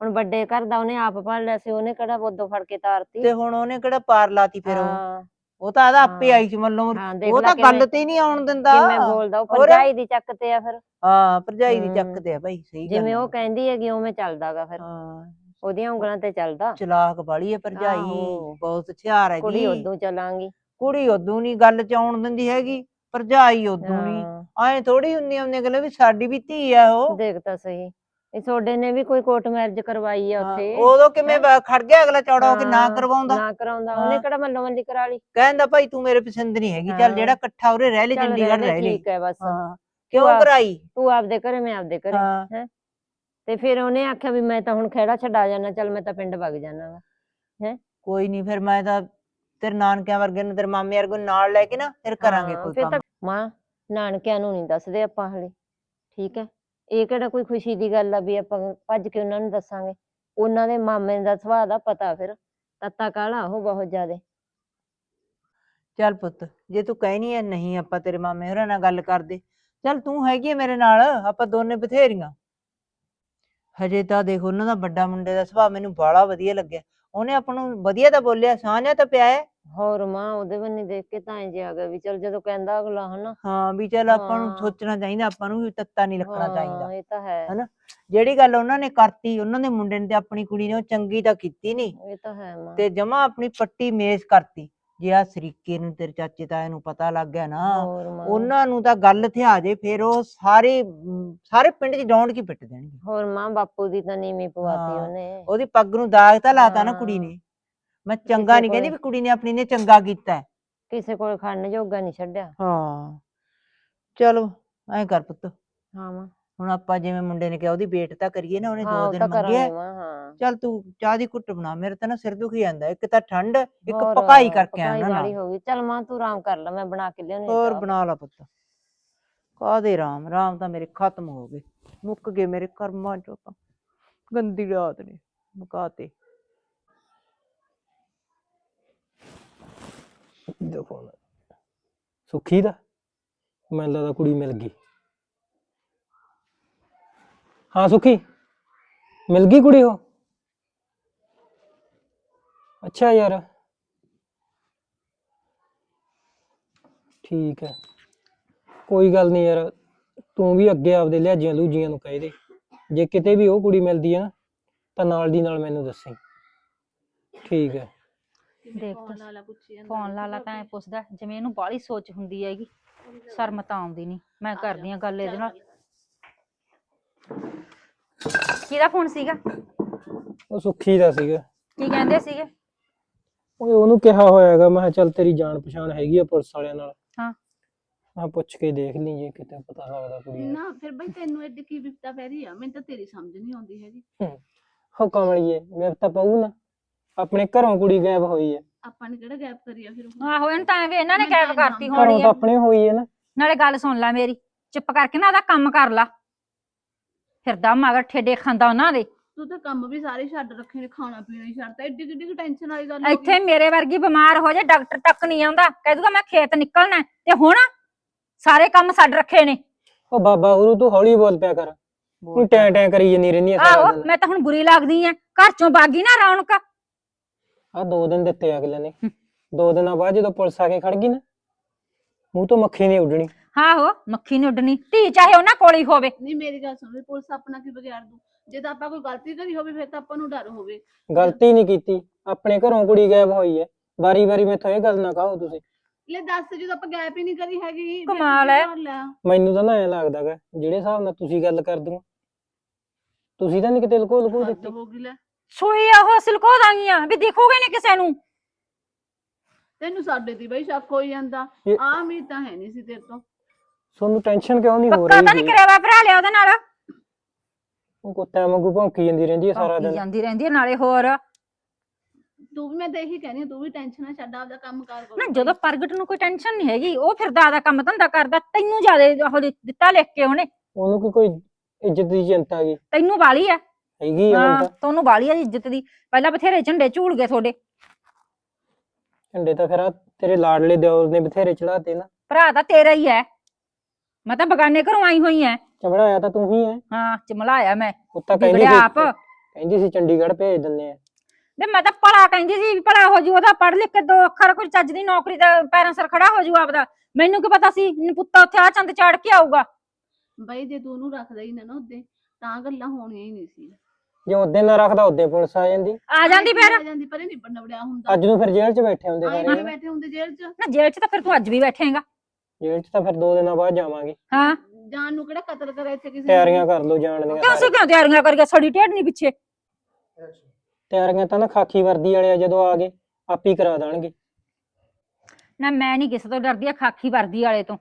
ਹੁਣ ਵੱਡੇ ਘਰ ਦਾ ਉਹਨੇ ਆਪ ਭਾਲ ਲਿਆ ਸੀ ਉਹਨੇ ਕਿਹੜਾ ਬੋਦੋਂ ਫੜ ਕੇ ਤਾਰਤੀ? ਤੇ ਹੁਣ ਉਹਨੇ ਕਿਹੜਾ ਪਾਰ ਲਾਤੀ ਫਿਰ ਉਹ? ਹਾਂ। ਉਹ ਤਾਂ ਆਦਾ ਆਪੇ ਹਾਂ। ਆਈ ਸੀ ਮੱਲੋਂ ਹਾਂ ਦੇਖ ਉਹ ਲੈ ਤਾਂ ਕਿਵੇਂ ਗੱਲ ਤੇ ਹੀ ਨਹੀਂ ਆਉਣ ਦਿੰਦਾ। ਕਿਵੇਂ ਬੋਲਦਾ ਉਹ ਹੋਰ? ਭਰਜਾਈ ਦੀ ਚੱਕ ਤੇ ਆ ਫਿਰ। ਹਾਂ ਭਰਜਾਈ ਦੀ ਹਮ। ਚੱਕਦੇ ਆ ਭਾਈ ਸਹੀ ਗੱਲ ਜਿਵੇਂ ਆ। ਉਹ ਕਹਿੰਦੀ ਹੈਗੀ ਉਵੇਂ ਚੱਲਦਾਗਾ ਫਿਰ। ਹਾਂ। ਉਹਦੀਆਂ ਉਂਗਲਾਂ ਤੇ ਚੱਲਦਾ। ਚਲਾਕ ਬਾਲੀ ਹੈ ਭਰਜਾਈ ਆਹੋ। ਬਹੁਤ ਹੁਸ਼ਿਆਰ ਹੈਗੀ। ਕੁੜੀ ਉਦੋਂ ਚਲਾਂਗੀ। ਕੁੜੀ ਉਦੋਂ ਨਹੀਂ ਗੱਲ ਚ ਆਉਣ ਦਿੰਦੀ ਹੈਗੀ। ਭਰਜਾਈ ਉਦੋਂ ਨਹੀਂ ਹਾਂ, ਐ ਥੋੜੀ ਹੁੰਦੀ ਹੁੰਦੀ ਗੱਲ ਵੀ ਸਾਡੀ ਵੀ ਧੀ ਆ ਉਹ। ਦੇਖ ਤਾਂ ਸਹੀ। ਇਹ ਤੁਹਾਡੇ ਨੇ ਵੀ ਕੋਈ ਕੋਰਟ ਮੈਰਿਜ ਕਰਵਾਈ ਆ ਹਾਂ, ਉੱਥੇ। ਉਦੋਂ ਕਿਵੇਂ ਬ- ਖੜ ਗਿਆ ਅਗਲਾ ਚੌੜਾ ਹੋ ਕੇ ਨਾ ਹਾਂ, ਕਰਵਾਉਂਦਾ। ਨਾ ਕਰਾਉਂਦਾ। ਉਹਨੇ ਹਾਂ। ਕਿਹੜਾ ਮੱਲੋ ਮੱਲੀ ਕਰਾ ਲਈ? ਕਹਿੰਦਾ ਭਾਈ ਤੂੰ ਮੇਰੇ ਪਸੰਦ ਨਹੀਂ ਹੈਗੀ। ਚੱਲ ਹਾਂ। ਜਿਹੜਾ ਇਕੱਠਾ ਉਰੇ ਰਹਿ ਲੈ ਚੱਲ ਚੰਡੀਗੜ੍ਹ ਰਹਿ ਲੈ, ਰਹਿ ਲੈ। ਠੀਕ ਹੈ ਬਸ। ਹਾਂ। ਕਿਉਂ ਆ- ਕਰਾਈ? ਤੂੰ ਆਪਦੇ ਘਰੇ ਮੈਂ ਆਪਦੇ ਘਰੇ ਹਾਂ। ਤੇ ਫਿਰ ਉਹਨੇ ਆਖਿਆ ਵੀ ਮੈਂ ਤਾਂ ਹੁਣ ਖੇੜਾ ਛੱਡਾ ਜਾਣਾ ਚੱਲ ਮੈਂ ਤਾਂ ਪਿੰਡ ਵਗ ਜਾਣਾ ਵਾ ਕੋਈ ਨਹੀਂ ਫਿਰ ਮੈਂ ਤਾਂ ਤੇਰੇ ਨਾਨਕਿਆਂ ਵਰਗੇ ਨੂੰ ਤੇਰੇ ਮਾਮੇ ਵਰਗੇ ਨੂੰ ਨਾਲ ਲੈ ਕੇ ਨਾ ਫਿਰ ਕਰਾਂਗੇ ਹਾਂ, ਕੋਈ ਫਿਰ ਕੰਮ। ਤਾਂ ਮਾਂ, ਨਾਨਕਿਆਂ ਨੂੰ ਨਹੀਂ ਦੱਸਦੇ ਆਪਾਂ ਹਲੇ, ਠੀਕ ਹੈ? ਇਹ ਕਿਹੜਾ ਕੋਈ ਖੁਸ਼ੀ ਦੀ ਗੱਲ ਆ ਵੀ ਆਪਾਂ ਭੱਜ ਕੇ ਉਹਨਾਂ ਨੂੰ ਦੱਸਾਂਗੇ? ਉਹਨਾਂ ਦੇ ਮਾਮੇ ਦਾ ਸੁਭਾਅ ਦਾ ਪਤਾ ਫਿਰ, ਤੱਤਾ ਕਾਲਾ ਉਹ ਬਹੁਤ ਜ਼ਿਆਦੇ। ਚੱਲ ਪੁੱਤ, ਜੇ ਤੂੰ ਕਹਿਣੀ ਐ ਨਹੀਂ ਆਪਾਂ ਤੇਰੇ ਮਾਮੇ ਹੋਰਾਂ ਨਾਲ ਗੱਲ ਕਰਦੇ, ਚੱਲ ਤੂੰ ਹੈਗੀ ਐ ਮੇਰੇ ਨਾਲ, ਆਪਾਂ ਦੋਨੇ ਬਥੇਰੀਆਂ। ਹਜੇ ਤਾਂ ਦੇਖ ਉਹਨਾਂ ਦਾ ਵੱਡਾ ਮੁੰਡੇ ਦਾ ਸੁਭਾਅ ਮੈਨੂੰ ਬਾਲਾ ਵਧੀਆ ਲੱਗਿਆ। ਉਹਨੇ ਆਪਾਂ ਨੂੰ ਵਧੀਆ ਤਾਂ ਬੋਲਿਆ ਸਾਂਝਾ ਤਾਂ ਪਿਆ ਹੈ। ਹੋਰ ਮਾਂ ਉਹਦੇ ਬੰਨੀ ਦੇਖ ਕੇ ਤਾਂ ਇੰਜ ਆ ਗਿਆ ਵੀ ਚਲ ਜਦੋਂ ਕਹਿੰਦਾ ਅਗਲਾ ਹਨਾ। ਹਾਂ ਵੀ ਚੱਲ ਆਪਾਂ ਨੂੰ ਹਾਂ। ਸੋਚਣਾ ਚਾਹੀਦਾ ਆਪਾਂ ਨੂੰ ਵੀ ਤੱਤਾ ਨਹੀਂ ਲੱਗਣਾ ਚਾਹੀਦਾ। ਇਹ ਤਾਂ ਹੈ। ਹਨਾ? ਜਿਹੜੀ ਗੱਲ ਉਹਨਾਂ ਨੇ ਕਰਤੀ ਉਹਨਾਂ ਦੇ ਮੁੰਡੇ ਨੇ ਤੇ ਆਪਣੀ ਕੁੜੀ ਨੇ ਉਹ ਚੰਗੀ ਤਾਂ ਕੀਤੀ ਨਹੀਂ ਇਹ ਤਾਂ ਹੈ ਮਾਂ। ਤੇ ਜਮਾ ਆਪਣੀ ਪੱਟੀ ਮੇਜ਼ ਕਰਤੀ। ਜੇ ਆ ਸਰੀਕੇ ਨੂੰ ਤੇਰੇ ਚਾਚੇ ਤਾਏ ਨੂੰ ਪਤਾ ਲੱਗ ਗਿਆ ਨਾ ਹੋਰ ਮਾਂ ਉਹਨਾਂ ਨੂੰ ਤਾਂ ਗੱਲ ਥਿਆ ਜੇ ਫਿਰ ਉਹ ਸਾਰੇ ਸਾਰੇ ਪਿੰਡ 'ਚ ਡੌਂਡ ਕੀ ਪਿੱਟ ਦੇਣਗੇ ਹੋਰ ਮਾਂ ਬਾਪੂ ਦੀ ਤਾਂ ਨੀਵੀਂ ਪਵਾਤੀ ਹਾਂ। ਉਹਨੇ ਉਹਦੀ ਪੱਗ ਨੂੰ ਦਾਗ ਤਾਂ ਲਾਤਾ ਨਾ ਕੁੜੀ। ਨੇ ਮੈਂ ਚੰਗਾ ਨਹੀਂ ਕਹਿੰਦੀ। ਵੀ ਕੁੜੀ ਨੇ ਆਪਣੀ ਨੇ ਚੰਗਾ ਕੀਤਾ ਹੈ। ਕਿਸੇ ਕੋਲ ਖੜਨ ਜੋਗਾ ਨਹੀਂ ਛੱਡਿਆ ਹਾਂ ਚਲੋ ਐਂ ਕਰ ਪੁੱਤ ਹਾਂ ਮਾਂ ਹੁਣ ਆਪਾਂ ਜਿਵੇਂ ਮੁੰਡੇ ਨੇ ਕਿਹਾ ਉਹਦੀ ਵੇਟ ਤਾਂ ਕਰੀਏ ਨਾ ਉਹਨੇ ਹਾਂ ਦੋ ਉਹ ਦਿਨ ਤਾਂ ਮੰਗੇ ਕਰਾਂਗੇ ਮਾਂ ਹਾਂ ਚੱਲ ਤੂੰ ਚਾਹ ਦੀ ਘੁੱਟ ਬਣਾ ਮੇਰੇ ਤਾਂ ਨਾ ਸਿਰ ਦੁਖੀ ਜਾਂਦਾ ਇੱਕ ਤਾਂ ਠੰਡ ਇੱਕ ਹੋਰ, ਪਕਾਈ ਕਰਕੇ ਆਇਆ ਪਕਾਈ ਵਾਲੀ ਹੋ ਗਈ। ਚਲ ਮਾਂ ਤੂੰ ਆਰਾਮ ਕਰ ਲੈ ਮੈਂ ਬਣਾ ਕੇ ਲਿਆਉਣੀ ਹੋਰ ਬਣਾ ਲਾ ਪੁੱਤ। ਕਾਦੇ ਰਾਮ ਰਾਮ ਤਾਂ ਮੇਰੇ ਖਤਮ ਹੋ ਗਏ। ਮੁੱਕ ਗਏ ਮੇਰੇ ਕਰਮਾਂ ਚੋਂ ਤਾਂ। ਗੰਦੀ ਰਾਤ ਨੇ ਮੁਕਾਤੇ। ਦਾ ਫੋਨ ਸੁੱਖੀ ਦਾ? ਮੈਨੂੰ ਲੱਗਦਾ ਕੁੜੀ ਮਿਲ ਗਈ। ਹਾਂ ਸੁੱਖੀ? ਮਿਲ ਗਈ ਕੁੜੀ ਉਹ? ਅੱਛਾ ਯਾਰ। ਠੀਕ ਹੈ। ਕੋਈ ਗੱਲ ਨਹੀਂ ਯਾਰ ਤੂੰ ਵੀ ਅੱਗੇ ਆਪਦੇ ਲਿਹਾਜੀਆਂ ਲੂਜੀਆਂ ਨੂੰ ਕਹਿ ਦੇ। ਜੇ ਕਿਤੇ ਵੀ ਉਹ ਕੁੜੀ ਮਿਲਦੀ ਹੈ ਨਾ ਤਾਂ ਨਾਲ ਦੀ ਨਾਲ ਮੈਨੂੰ ਦੱਸੀ। ਠੀਕ ਹੈ। ਦੇਖ ਫੋਨ ਲਾ ਲਾ ਤਾਂ ਐ ਪੁੱਛਦਾ ਜਿਵੇਂ ਇਹਨੂੰ ਬਾਹਲੀ ਸੋਚ ਹੁੰਦੀ ਹੈਗੀ ਸ਼ਰਮ ਤਾਂ ਆਉਂਦੀ ਨਹੀਂ। ਮੈਂ ਕਰਦੀ ਆ ਗੱਲ ਇਹਦੇ ਨਾਲ। ਕਿਹਦਾ ਫੋਨ ਸੀਗਾ? ਉਹ ਸੁੱਖੀ ਦਾ ਸੀਗਾ। ਕੀ ਕਹਿੰਦੇ ਸੀਗੇ? ਓਏ ਉਹਨੂੰ ਕਿਹਾ ਹੋਇਆ ਹੈਗਾ ਮੈਂ ਕਿਹਾ ਚੱਲ ਤੇਰੀ ਜਾਣ ਪਛਾਣ ਹੈਗੀ ਆ ਪੁਲਿਸ ਵਾਲਿਆਂ ਨਾਲ। ਹਾਂ। ਮੈਂ ਪੁੱਛ ਕੇ ਦੇਖ ਲਈ ਜੇ ਕਿਤੇ ਪਤਾ ਲੱਗਦਾ ਕੁੜੀ ਦਾ। ਨਾ ਫਿਰ ਬਈ ਤੈਨੂੰ ਐਡੀ ਕੀ ਵਿਪਤਾ ਪੈ ਰਹੀ ਆ? ਮੈਨੂੰ ਤਾਂ ਤੇਰੀ ਸਮਝ ਨਹੀਂ ਆਉਂਦੀ ਹੈਗੀ। ਹੋ। ਕਮਲੀਏ ਮੇਰੇ ਤਾਂ ਪਊ ਨਾ। ਆਪਣੇ ਘਰੋਂ ਕੁੜੀ ਗਾਇਬ ਹੋਈ ਹੈ ਆਪਾਂ ਨੇ ਕਿਹੜਾ ਗੈਪ ਕਰੀ ਆ ਫਿਰ ਉਹ? ਆਹੋ ਇਹਨੂੰ ਤਾਂ ਐਵੇਂ ਇਹਨਾਂ ਨੇ ਮੈਂ ਤਾਂ ਕਰਤੀ ਘਰੋਂ ਹੋਣੀ ਤਾਂ ਆ ਆਪਣੇ ਹੋਈ ਹੈ ਨਾ। ਨਾਲੇ ਗੱਲ ਸੁਣ ਲੈ ਮੇਰੀ। ਚੁੱਪ ਕਰਕੇ ਨਾ ਉਹਦਾ ਕੰਮ ਕਰ ਲਾ। ਫਿਰਦਾ ਮਗਰ ਠੇਡੇ ਖਾਂਦਾ ਉਹਨਾਂ ਦੇ। ਤੂੰ ਤਾਂ ਕੰਮ ਵੀ ਸਾਰੇ ਛੱਡ ਰੱਖੇ ਨੇ ਖਾਣਾ ਪੀਣਾ ਹੀ ਛੱਡਤਾ ਐਡੀ ਕਿੱਡੀ ਟੈਨਸ਼ਨ ਵਾਲੀ ਗੱਲ ਹੋ ਇੱਥੇ ਮੇਰੇ ਵਰਗੀ ਬਿਮਾਰ ਹੋ ਜਾ ਡਾਕਟਰ ਤੱਕ ਨਹੀਂ ਆਉਂਦਾ ਕਹਿ ਦੂਗਾ ਮੈਂ ਖੇਤ ਨਿਕਲਣਾ ਹੈ। ਤੇ ਹੁਣ ਸਾਰੇ ਕੰਮ ਛੱਡ ਰੱਖੇ ਨੇ। ਉਹ ਬਾਬਾ ਗੁਰੂ ਤੂੰ ਹੌਲੀ ਬੋਲ ਪਿਆ ਕਰ। ਤੂੰ ਟੈਂ ਟੈਂ ਕਰੀ ਜੰਨੀ ਰਹਿੰਦੀ ਆ ਸਾਰਾ ਆਹੋ ਦਿਨ। ਮੈਂ ਤਾਂ ਹੁਣ ਬੁਰੀ ਲੱਗਦੀ ਆ ਘਰ ਚੋਂ ਬਾਗੀ ਨਾ ਰੌਣਕ। ਆ ਦੋ ਦਿਨ ਦਿੱਤੇ ਅਗਲੇ ਨੇ। ਦੋ ਦਿਨਾਂ ਬਾਅਦ ਜਦੋਂ ਪੁਲਿਸ ਆ ਕੇ ਖੜ ਗਈ ਨਾ ਮੂੰਹ ਤੋਂ ਮੱਖੀ ਨਹੀਂ ਉੱਡਣੀ। ਆਹੋ ਮੱਖੀ ਨੀ ਉੱਡਣੀ ਧੀ ਚਾਹੇ ਉਹਨਾਂ ਕੋਲ ਹੀ ਹੋਵੇ। ਨਹੀਂ ਮੇਰੀ ਗੱਲ ਸੁਣ ਪੁਲਿਸ ਆਪਣਾ ਕੀ ਵਿਗਾੜ ਦੂ? ਜੇ ਤਾਂ ਆਪਾਂ ਕੋਈ ਗਲਤੀ ਕਰੀ ਹੋਵੇ ਫਿਰ ਤਾਂ ਆਪਾਂ ਨੂੰ ਡਰ ਹੋਵੇ। ਗਲਤੀ ਨਹੀਂ ਕੀਤੀ। ਆਪਣੇ ਘਰੋਂ ਕੁੜੀ ਗਾਇਬ ਹੋਈ ਹੈ। ਵਾਰੀ ਵਾਰੀ ਮੈਥੋਂ ਇਹ ਗੱਲ ਨਾ ਕਹੋ ਤੁਸੀਂ। ਲੈ ਦੱਸ ਜਦੋਂ ਆਪਾਂ ਗੈਪ ਹੀ ਨਹੀਂ ਕਰੀ ਹੈਗੀ ਫਿਰ ਕਮਾਲ ਕੀ ਹੈ। ਕਰ ਲਿਆ? ਮੈਨੂੰ ਤਾਂ ਨਾ ਐ ਲੱਗਦਾ ਗਾ ਜਿਹੜੇ ਹਿਸਾਬ ਨਾਲ ਤੁਸੀਂ ਗੱਲ ਕਰਦੇ ਹੋ। ਤੁਸੀਂ ਤਾਂ ਨਹੀਂ ਕਿਤੇ ਲੁਕੋ ਲੁਕੋ ਹੱਦ ਦਿੱਤੀ। ਹੋ ਗਈ ਲੈ। ਸੋਈ ਉਹ ਸਿਲਕੋ ਦਾਂਗੀਆਂ ਵੀ ਦਿਖੋਗੇ ਨੇ ਕਿਸੇ ਨੂੰ? ਤੈਨੂੰ ਸਾਡੇ ਦੀ ਬਈ ਸ਼ੱਕ ਹੋਈ ਜਾਂਦਾ। ਇਹ- ਆ ਮੀ ਤਾਂ ਹੈ ਨਹੀਂ ਸੀ ਤੇਰੇ ਤੋਂ। ਤੁਹਾਨੂੰ ਟੈਨਸ਼ਨ ਕਿਉਂ ਨਹੀਂ ਹੋ ਪੱਕਾ ਤਾਂ ਰਹੀ ਨਹੀਂ ਕਰਿਆ ਵਾ ਭਰਾ ਲਿਆ ਉਹਦੇ ਨਾਲ। ਉਹ ਕੁੱਤਿਆਂ ਵਾਂਗੂ ਭੌਂਕੀ ਜਾਂਦੀ ਰਹਿੰਦੀ ਹੈ ਸਾਰਾ ਭੌਂਕੀ ਦਿਨ। ਜਾਂਦੀ ਰਹਿੰਦੀ ਹੈ ਨਾਲੇ ਹੋਰ? ਤੂੰ ਵੀ ਮੈਂ ਤਾਂ ਇਹੀ ਕਹਿੰਦੀ ਹਾਂ, ਤੂੰ ਵੀ ਟੈਨਸ਼ਨ ਨਾ ਛੱਡ ਆਪਦਾ ਕੰਮ ਕਾਰ ਕਰੋ। ਨਾ ਜਦੋਂ ਪ੍ਰਗਟ ਨੂੰ ਕੋਈ ਟੈਨਸ਼ਨ ਨਹੀਂ ਹੈਗੀ ਉਹ ਫਿਰਦਾ ਆਦਾ ਕੰਮ ਧੰਦਾ ਕਰਦਾ ਤੈਨੂੰ ਜ਼ਿਆਦਾ ਉਹ ਦਿੱ- ਦਿੱਤਾ ਲਿਖ ਕੇ ਉਹਨੇ। ਉਹਨੂੰ ਕੀ ਕੋਈ ਇੱਜ਼ਤ ਦੀ ਚਿੰਤਾ ਤੈਨੂੰ ਵਾਲੀ ਹੈ ਹੈਗੀ ਆ ਹੁਣ ਹਾਂ ਤਾਂ। ਤੁਹਾਨੂੰ ਵਾਲੀ ਹੈ ਇੱਜ਼ਤ ਦੀ। ਪਹਿਲਾਂ ਬਥੇਰੇ ਝੰਡੇ ਝੂਲ ਗਏ ਤੁਹਾਡੇ। ਝੰਡੇ ਤਾਂ ਫਿਰ ਤੇਰੇ ਲਾਡਲੇ ਦਿਓਰ ਨੇ ਬਥੇਰੇ ਚੜਾਤੇ ਨਾ। ਭਰਾ ਤਾਂ ਤੇਰਾ ਹੀ ਹੈ। ਮੈਂ ਤਾਂ ਬਗਾਨੇ ਘਰੋਂ ਆਈ ਹੋਈ ਐ। ਚਮੜਾਇਆ ਤਾਂ ਤੂੰ ਹੀ ਹੈ ਹਾਂ ਚਮਲਾਇਆ ਮੈਂ। ਉਹ ਤਾਂ ਕਹਿੰਦੀ ਸੀ ਆਪ। ਕਹਿੰਦੀ ਸੀ ਚੰਡੀਗੜ੍ਹ ਭੇਜ ਦਿੰਨੇ ਆ। ਤੇ ਮੈਂ ਤਾਂ ਭਲਾ ਕਹਿੰਦੀ ਸੀ ਵੀ ਭਲਾ ਹੋ ਜੂ ਉਹਦਾ ਪੜ੍ਹ ਲਿਖ ਕੇ ਦੋ ਅੱਖਰ ਕੋਈ ਚੱਜ ਦੀ ਨੌਕਰੀ ਦਾ ਪੈਰਾਂ ਸਿਰ ਖੜਾ ਹੋ ਜੂ ਆਪਦਾ। ਮੈਨੂੰ ਕੀ ਪਤਾ ਸੀ ਪੁੱਤਾ ਉੱਥੇ ਆ ਚੰਦ ਚਾੜ ਕੇ ਆਊਗਾ। ਬਈ ਜੇ ਤੂੰ ਉਹਨੂੰ ਰੱਖਦਾ ਹੀ ਨਾ ਨਾ ਉੱਦੇ ਤਾਂ ਗੱਲਾਂ ਹੋਣੀਆਂ ਹੀ ਨਹੀਂ ਸੀ। ਜੇ ਉਹਦੇ ਨਾ ਰੱਖਦਾ ਉਹਦੇ ਪੁਲਿਸ ਆ ਜਾਂਦੀ। ਆ ਜਾਂਦੀ ਫਿਰ? ਆ ਜਾਂਦੀ ਪਰੇ ਨਹੀਂ ਬੰਨਾ ਵੜਿਆ ਹੁੰਦਾ। ਅੱਜ ਨੂੰ ਫਿਰ ਜੇਲ੍ਹ 'ਚ ਬੈਠੇ ਹੁੰਦੇ ਸਾਰੇ ਨਹੀਂ। ਬੈਠੇ ਹੁੰਦੇ ਜੇਲ੍ਹ 'ਚ। ਨਾ ਜੇਲ੍ਹ 'ਚ ਤਾਂ ਫਿਰ ਤੂੰ ਅੱਜ ਵੀ ਬੈਠੇਂਗਾ। ਜੇਲ੍ਹ 'ਚ ਤਾਂ ਫਿਰ ਦੋ ਦਿਨਾਂ ਬਾਅਦ ਜਾਵਾਂਗੇ। ਹਾਂ। ਜਾਨ ਨੂੰ ਕਿਹੜਾ ਕਤਲ ਕਰਿਆ ਇੱਥੇ ਕਿਸੇ ਨੇ? ਤਿਆਰੀਆਂ ਕਰ ਲਓ ਜਾਣ ਦੀਆਂ। ਕਿਉਂ ਸੀ ਸਾਰੀਆਂ। ਕਿਉਂ ਤਿਆਰੀਆਂ ਕਰਕੇ ਸੜੀ ਢੇਡ ਨਹੀਂ ਪਿੱਛੇ। ਤਿਆਰੀਆਂ ਤਾਂ ਨਾ ਖਾਕੀ ਵਰਦੀ ਵਾਲੇ ਆ ਜਦੋਂ ਆ ਗਏ ਆਪੀ ਕਰਾ ਦੇਣਗੇ। ਨਾ ਮੈਂ ਨਹੀਂ ਕਿਸੇ ਤੋਂ ਡਰਦੀ ਆ ਖਾਕੀ ਵਰਦੀ ਵਾਲੇ ਤੋਂ।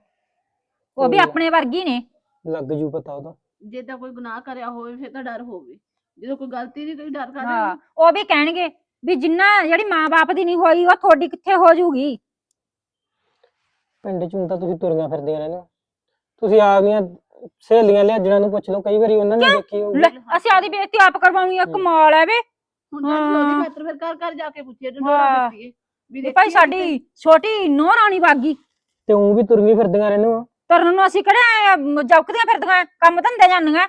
ਉਹ ਵੀ ਕੋਈ ਨਾ। ਆਪਣੇ ਵਰਗੀ ਨੇ। ਲੱਗ ਜੂ ਪਤਾ ਉਹਦਾ। ਜੇ ਤਾਂ ਕੋਈ ਗੁਨਾਹ ਕਰਿਆ ਹੋਵੇ ਫਿਰ ਤਾਂ ਡਰ ਹੋਵੇ। ਜਦੋਂ ਕੋਈ ਗਲਤੀ ਨਹੀਂ ਕੋਈ ਡਰ ਕਰਦਾ ਹਾਂ ਉਹ ਵੀ ਕਹਿਣਗੇ ਵੀ ਜਿੰਨਾ ਜਿਹੜੀ ਮਾਂ-ਬਾਪ ਦੀ ਨਹੀਂ ਹੋਈ ਉਹ ਤੁਹਾਡੀ ਕਿੱਥੇ ਹੋ ਜੂਗੀ? ਪਿੰਡ 'ਚ ਤਾਂ ਤੁਸੀਂ ਤੁਰੀਆਂ ਫਿਰਦੀਆਂ ਰਹਿੰਦੇ ਹੋ। ਤੁਸੀਂ ਆਪਦੀਆਂ ਸਹੇਲੀਆਂ ਲਿਆਜਣਾ ਨੂੰ ਪੁੱਛ ਲਓ ਕਈ ਵਾਰੀ ਉਹਨਾਂ ਨੇ ਦੇਖੀ ਹੋਊਗੀ। ਲੈ ਅਸੀਂ ਆਦੀ ਬੇਇੱਜ਼ਤੀ ਆਪ ਕਰਵਾਉਣੀ ਆ ਕਮਾਲ ਐ ਵੇ। ਹੁਣ ਤਾਂ ਅਸੀਂ ਉਹਦੀ ਹਾਂ। ਖਾਤਰ ਫਿਰ ਘਰ ਘਰ ਜਾ ਕੇ ਪੁੱਛੀਏ ਹਾਂ। ਡੰਡੋਰਾ ਬੱਤੀਏ ਵੀ ਵੀ ਭਾਈ ਦੇਖੀਏ ਸਾਡੀ ਛੋਟੀ ਨੋਹ ਰਾਣੀ ਵਾਗੀ ਤੇ ਉਹ ਵੀ ਤੁਰੀਆਂ ਫਿਰਦੀਆਂ ਰਹਿੰਦੇ ਹੋ। ਤਰਨ ਨੂੰ ਅਸੀਂ ਕਿਹੜੇ ਜੌਕਦੀਆਂ ਫਿਰਦੀਆਂ ਕੰਮ ਧੰਦੇ ਜਾਂਦੀਆਂ।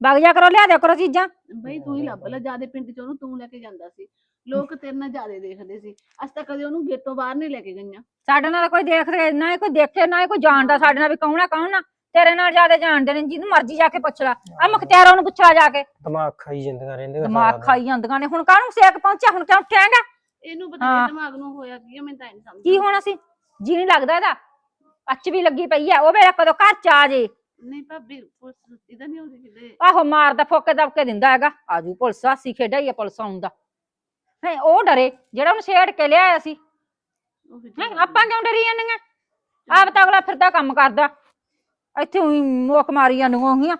ਵਗ ਜਾ ਕਰੋ ਲਿਆ ਦਿਆ ਕਰੋ ਚੀਜ਼ਾਂ। ਬਈ ਤੂੰ ਹੀ ਲੱਭ ਲੈ ਜਿਆਦੇ ਪਿੰਡ ਚ ਉਹਨੂੰ ਤੂੰ ਲੈ ਕੇ ਜਾਂਦਾ ਸੀ। ਲੋਕ ਤੇਰੇ ਨਾਲ ਜ਼ਿਆਦਾ ਦੇਖਦੇ ਸੀ। ਅਸੀਂ ਤਾਂ ਕਦੇ ਉਹਨੂੰ ਗੇਟੋਂ ਬਾਹਰ ਨਹੀਂ ਲੈ ਕੇ ਗਈਆਂ। ਸਾਡੇ ਨਾਲ ਕੋਈ ਦੇਖਦੇ ਨਾ ਹੀ ਕੋਈ ਦੇਖੇ ਨਾ ਹੀ ਕੋਈ ਜਾਣਦਾ ਸਾਡੇ ਨਾਲ ਵੀ ਕੌਣ ਆ ਕੌਣ ਨਾ ਤੇਰੇ ਨਾਲ ਜ਼ਿਆਦਾ ਜਾਣਦੇ ਨੇ ਜਿਹਨੂੰ ਮਰਜ਼ੀ ਜਾ ਕੇ ਪੁੱਛ ਲੈ। ਆ ਮੁਖਤਿਆਰਾਂ ਨੂੰ ਪੁੱਛ ਲੈ ਜਾ ਕੇ। ਦਿਮਾਗ ਖਾਈ ਜਾਂਦੀਆਂ ਰਹਿੰਦੀਆਂ ਦਿਮਾਗ ਖਾਈ ਜਾਂਦੀਆਂ ਨੇ। ਹੁਣ ਕਾਹਨੂੰ ਸੇਕ ਪਹੁੰਚਿਆ? ਹੁਣ ਕਿਉਂ ਉੱਠਿਆਂਗਾ ਇਹਨੂੰ ਪਤਾ। ਨਹੀਂ ਦਿਮਾਗ ਨੂੰ ਹੋਇਆ ਕੀ ਆ, ਮੈਨੂੰ ਤਾਂ ਇਹ ਨਹੀਂ ਸਮਝ ਕੀ ਹੋਣਾ ਸੀ? ਜੀ ਨਹੀਂ ਲੱਗਦਾ ਇਹਦਾ। ਅੱਚ ਵੀ ਲੱਗੀ ਪਈ ਆ। ਉਹ ਵੇਲੇ ਕਦੋਂ ਘਰ ਚ ਆ ਜੇ। ਨਹੀਂ ਭਾਬੀ ਪੁਲਿਸ ਇਹਦਾ ਨਹੀਂ ਆਉਂਦੀ ਕਿਤੇ। ਆਹੋ ਮਾਰਦਾ ਫੋਕੇ ਦਬਕੇ ਦਿੰਦਾ ਹੈਗਾ। ਆਜੂ ਪੁਲਿਸ ਹਾਸੀ ਖੇਡਾ ਹੀ ਆ ਪੁਲਿਸ ਆਉਂਦਾ ਹੈ ਉਹ ਡਰੇ ਜਿਹੜਾ ਉਹਨੂੰ ਛੇੜ ਕੇ ਲਿਆਇਆ ਸੀ। ਹੈਂ ਆਪਾਂ ਕਿਉਂ ਡਰੀ ਜਾਂਦੀਆਂ ਆਪ ਤਾਂ ਅਗਲਾ ਫਿਰਦਾ ਕੰਮ ਕਰਦਾ। ਇੱਥੇ ਉਹੀ ਮੋਕ ਮਾਰੀ ਜਾਂਦੀਆਂ ਹੋਗੀਆਂ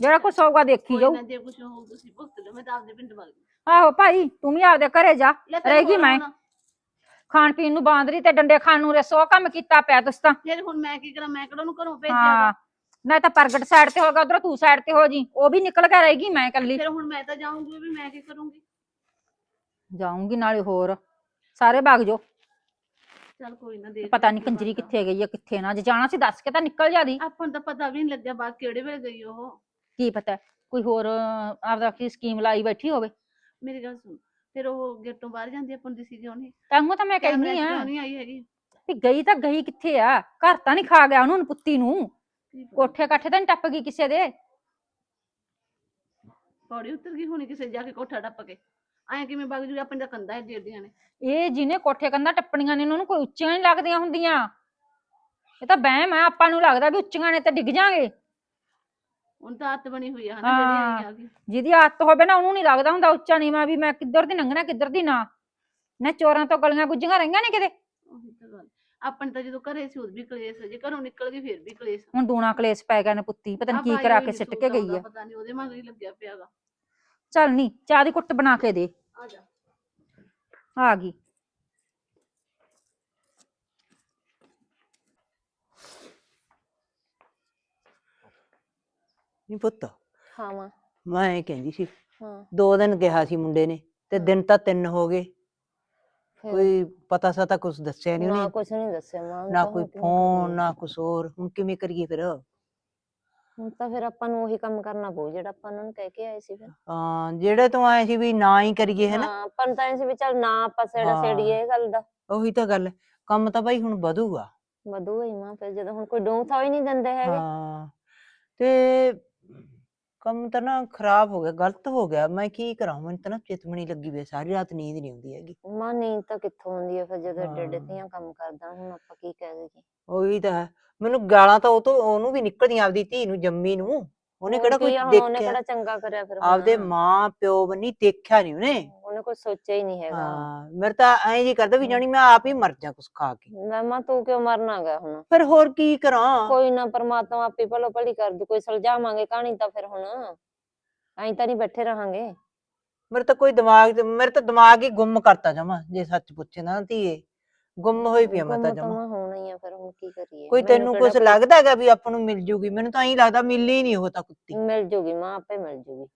ਜਿਹੜਾ ਕੁਛ ਹੋਊਗਾ ਦੇਖੀ ਕੋਈ ਜਾਊ। ਨਾ ਜੇ ਕੁਝ ਹੋਊ ਤੁਸੀਂ ਭੁਗਤ ਲਓ ਮੈਂ ਤਾਂ ਆਪਦੇ ਪਿੰਡ ਵਗ ਗਈ ਆਹੋ ਭਾਈ ਤੂੰ ਵੀ ਆਪਦੇ ਘਰੇ ਜਾ ਲੈ ਫਿਰ ਰਹੇਗੀ ਹੋਰ ਮੈਂ। ਖਾਣ ਪੀਣ ਨੂੰ ਬਾਂਦਰੀ ਤੇ ਡੰਡੇ ਖਾਣ ਨੂੰ ਰਸੋ ਕੰਮ ਕੀਤਾ ਪਿਆ ਤੁਸੀਂ ਤਾਂ। ਫਿਰ ਹੁਣ ਮੈਂ ਕੀ ਕਰਾਂ ਮੈਂ ਕਿਹੜਾ ਉਹਨੂੰ ਘਰੋਂ ਭੇਜਿਆ ਹਾਂ ਨਾ ਤਾਂ ਪ੍ਰਗਟ ਸਾਈਡ ਤੇ ਹੋਗਾ ਉਧਰ ਤੂੰ ਸਾਈਡ ਤੇ ਹੋ ਜੀ। ਉਹ ਵੀ ਨਿਕਲ ਕੇ ਰਹੇਗੀ ਮੈਂ ਇਕੱਲੀ। ਫਿਰ ਹੁਣ ਮੈਂ ਤਾਂ ਜਾਊਂਗੀ ਵੀ ਮੈਂ ਕੀ ਕਰੂੰਗੀ? ਜਾਊਂਗੀ ਨਾਲੇ ਹੋਰ। ਸਾਰੇ ਭੱਗ ਜੋ ਚੱਲ ਕੋਈ ਨਾ ਦੇਖ ਪਤਾ ਨਹੀਂ ਕੰਜਰੀ ਕਿੱਥੇ ਗਈ ਆ ਕਿੱਥੇ ਨਾ। ਜੇ ਜਾਣਾ ਸੀ ਦੱਸ ਕੇ ਤਾਂ ਨਿਕਲ ਜਾਦੀ ਆਪਾਂ ਨੂੰ ਤਾਂ ਪਤਾ ਵੀ ਨਹੀਂ ਲੱਗਿਆ ਬਾਅਦ ਕਿਹੜੇ ਵੇਲੇ ਗਈ ਉਹ। ਕੀ ਪਤਾ ਕੋਈ ਹੋਰ ਅਹ, ਆਪਦਾ ਕੀ ਸਕੀਮ ਲਾਈ ਬੈਠੀ ਹੋਵੇ। ਮੇਰੀ ਗੱਲ ਸੁਣ ਫਿਰ ਉਹ ਗੇਟੋਂ ਬਾਹਰ ਜਾਂਦੀ ਆਪਾਂ ਨੂੰ ਦਿਸੀ ਕਿਉਂ ਨਹੀਂ ਤਾਂ ਤਾਂ ਮੈਂ ਕੈਮਰੇ ਕਹਿੰਦੀ 'ਚ ਆ ਕਿਉਂ ਨਹੀਂ ਆਈ ਹੈਗੀ। ਵੀ ਗਈ ਤਾਂ ਗਈ ਕਿੱਥੇ ਆ? ਘਰ ਤਾਂ ਨਹੀਂ ਖਾ ਗਿਆ ਉਹਨੂੰ ਪੁੱਤੀ ਨੂੰ। ਕੀ ਪਤਾ। ਕੋਠੇ ਕਾਠੇ ਤਾਂ ਨੀ ਟੱਪ ਗਈ ਕਿਸੇ ਦੇ। ਪੌੜੀ ਉਤਰ ਗਈ ਹੋਣੀ ਕਿਸੇ ਜਾ ਕੇ ਕੋਠਾ ਟੱਪ ਕੇ। ਐਂ ਕਿਵੇਂ ਵਗ ਜੂ ਆਪਣੇ ਤਾਂ ਏਡੀ ਏਡੀਆਂ ਨੇ। ਇਹ ਜਿਹਨੇ ਕੋਠੇ ਕੰਧਾਂ ਟੱਪਣੀਆਂ ਨੇ ਉਹਨਾਂ ਨੂੰ ਕੋਈ ਉੱਚੀਆਂ ਨਹੀਂ ਲੱਗਦੀਆਂ ਹੁੰਦੀਆਂ। ਇਹ ਤਾਂ ਵਹਿਮ ਆ ਆਪਾਂ ਨੂੰ ਲੱਗਦਾ ਵੀ ਉੱਚੀਆਂ ਨੇ ਤੇ ਡਿੱਗ ਜਾਾਂਗੇ। ਹੁਣ ਤਾਂ ਆਤ ਬਣੀ ਹੋਈ ਆ ਹਨਾ ਜਿਹੜੀ ਆਈ ਹਾਂ। ਆ ਗਈ ਜਿਹਦੀ ਆਦਤ ਹੋਵੇ ਨਾ ਉਹਨੂੰ ਨਹੀਂ ਲੱਗਦਾ ਹੁੰਦਾ ਉੱਚਾ ਨੀਵਾਂ ਵੀ ਮੈਂ ਕਿੱਧਰ ਦੀ ਲੰਘਣਾ ਕਿੱਧਰ ਦੀ ਨਾ। ਨਾ ਚੋਰਾਂ ਤੋਂ ਗਲੀਆਂ ਗੁੱਜੀਆਂ ਰਹੀਆਂ ਨੇ ਕਿਤੇ। ਉਹੀ ਤਾਂ ਗੱਲ। ਆਪਣੇ ਤਾਂ ਜਦੋਂ ਘਰੇ ਸੀ ਉਦੋਂ ਵੀ ਕਲੇਸ਼ ਜੇ ਘਰੋਂ ਨਿਕਲ ਗਈ ਫਿਰ ਵੀ ਕਲੇਸ਼। ਹੁਣ ਦੂਣਾ ਕਲੇਸ਼ ਪੈ ਗਿਆ ਨੇ ਪੁੱਤੀ ਪਤਾ ਨਹੀਂ ਕੀ ਕਰਾ ਕੇ ਸਿੱਟ ਕੇ ਗਈ ਆ। ਪਤਾ ਨਹੀਂ ਉਹਦੇ ਮਗਰ ਹੀ ਲੱਗਿਆ ਪਿਆਗਾ ਚੱਲ ਨਹੀਂ ਚਾਹ ਦੀ ਕੁੱਟ ਬਣਾ ਕੇ ਦੇ। ਆ ਜਾ। ਆ ਗਈ। ਨਹੀਂ ਪੁੱਤ ਹਾਂ ਮਾਂ। ਮੈਂ ਇਹ ਕਹਿੰਦੀ ਸੀ ਹਾਂ। ਦੋ ਦਿਨ ਕਿਹਾ ਸੀ ਮੁੰਡੇ ਨੇ ਤੇ ਦਿਨ ਤਾਂ ਤਿੰਨ ਹੋ ਗਏ। ਫਿਰ? ਕੋਈ ਪਤਾ ਸਤਾ ਕੁਝ ਦੱਸਿਆ ਨਹੀਂ ਨਾ ਉਹਨੇ? ਕੁਛ ਨਹੀਂ ਦੱਸਿਆ ਮਾਂ ਹੁਣ ਨਾ ਤਾਂ ਕੋਈ ਹੁਣ ਕਿਵੇਂ ਫੋਨ ਕਰੀਏ? ਨਾ ਕੁਝ ਹੋਰ ਹੁਣ ਕਿਵੇਂ ਕਰੀਏ ਫਿਰ? ਹੁਣ ਤਾਂ ਫਿਰ ਆਪਾਂ ਨੂੰ ਉਹੀ ਕੰਮ ਕਰਨਾ ਪਊ ਜਿਹੜਾ ਆਪਾਂ ਉਹਨਾਂ ਨੂੰ ਕਹਿ ਕੇ ਆਏ ਸੀ ਫਿਰ ਹਾਂ ਜਿਹੜੇ ਤੋਂ ਆਏ ਸੀ ਵੀ ਨਾ ਹੀ ਕਰੀਏ ਹੈ ਨਾ ਹਾਂ ਆਪਾਂ ਨੂੰ ਤਾਂ ਐਂ ਸੀ ਵੀ ਚੱਲ ਨਾ ਆਪਾਂ ਸੇੜਾ ਹਾਂ। ਸੇੜੀਏ ਇਹ ਗੱਲ ਦਾ ਉਹੀ ਤਾਂ ਗੱਲ ਹੈ। ਕੰਮ ਤਾਂ ਬਾਈ ਹੁਣ ਵਧੂਗਾ ਵਧੂ ਹੀ ਮਾਂ ਫਿਰ ਜਦੋਂ ਹੁਣ ਕੋਈ ਡੋਂਗ ਥਾ ਹੀ ਨਹੀਂ ਦਿੰਦੇ ਹੈਗੇ ਹਾਂ ਤੇ ਕੰਮ ਤਾਂ ਨਾ ਖਰਾਬ ਹੋ ਗਿਆ ਗਲਤ ਹੋ ਗਿਆ। ਮੈਂ ਕੀ ਕਰਾਂ? ਮੈਨੂੰ ਤਾਂ ਨਾ ਚਿਤਮਣੀ ਲੱਗੀ ਵੀ ਹੈ, ਸਾਰੀ ਰਾਤ ਨੀਂਦ ਨਹੀਂ ਆਉਂਦੀ ਹੈਗੀ। ਮਾਂ ਨੀਂਦ ਤਾਂ ਕਿੱਥੋਂ ਆਉਂਦੀ ਹੈ ਫਿਰ ਜਦੋਂ ਏਡੇ ਏਡੇ ਹਾਂ। ਧੀਆਂ ਕੰਮ ਕਰਦਾ ਹੁਣ ਆਪਾਂ ਕੀ ਕਹਿ ਦਈਏ? ਉਹੀ ਤਾਂ ਹੈ। ਮੈਨੂੰ ਗਾਲਾਂ ਤਾਂ ਉਹ ਤੋਂ ਉਹਨੂੰ ਵੀ ਨਿਕਲਦੀਆਂ ਆਪਦੀ ਧੀ ਨੂੰ ਜੰਮੀ ਨੂੰ। ਉਹਨੇ ਕਿਹੜਾ ਕੋਈ ਉਹਨੇ ਦੇਖਿਆ? ਕਿਹੜਾ ਚੰਗਾ ਕਰਿਆ ਫਿਰ ਆਪਦੇ? ਮਾਂ ਪਿਓ ਬੰਨੀ ਦੇਖਿਆ ਨਹੀਂ ਉਹਨੇ। ਉਹਨੇ ਕੁਝ ਸੋਚਿਆ ਹੀ ਨਹੀਂ ਹੈਗਾ। ਹਾਂ ਮੇਰੇ ਤਾਂ ਐਂ ਜੀ ਕਰਦਾ ਵੀ। ਜਾਣੀ ਮੈਂ ਆਪ ਹੀ ਮਰ ਜਾ ਕੁਛ ਖਾ ਕੇ। ਮੈਂ ਮਾਂ ਤੂੰ ਕਿਉਂ ਮਰਨਾ ਗਾ ਹੁਣ? ਫਿਰ ਹੋਰ ਕੀ ਕਰਾਂ? ਕੋਈ ਨਾ ਪਰਮਾਤਮਾ ਆਪੇ ਭਲੋ ਭਲੀ ਕਰ ਦੂ ਕੋਈ ਸੁਲਝਾਵਾਂਗੇ ਕਹਾਣੀ ਤਾਂ ਫਿਰ ਹੁਣ। ਐਂ ਤਾਂ ਨਹੀਂ ਬੈਠੇ ਰਹਾਂਗੇ। ਮੇਰੇ ਤਾਂ ਕੋਈ ਦਿਮਾਗ ਤੇ- ਮੇਰੇ ਤਾਂ ਦਿਮਾਗ ਹੀ ਗੁੰਮ ਕਰਤਾ ਜਮਾ ਜੇ ਸੱਚ ਪੁੱਛੇ ਨਾ ਧੀਏ। ਗੁੰਮ ਹੋਈ ਪਈ ਆ ਮੈਂ ਤਾਂ ਗੁੰਮ ਜਮਾ। ਹੋਣਾ ਹੀ ਆ ਫਿਰ ਹੁਣ ਕੀ ਕਰੀਏ? ਕੋਈ ਮੈਨੂੰ ਤੈਨੂੰ ਕਿਹੜਾ ਕੁਝ ਲੱਗਦਾ ਹੈਗਾ ਵੀ ਆਪਾਂ ਨੂੰ ਮਿਲ ਜੂਗੀ? ਮੈਨੂੰ ਤਾਂ ਐਂ ਲੱਗਦਾ ਮਿਲ ਹੀ ਨਹੀਂ ਉਹ ਤਾਂ ਕੁੱਤੀ। ਮਿਲ ਜੂਗੀ ਮਾਂ ਆਪੇ ਮਿਲ ਜੂਗੀ।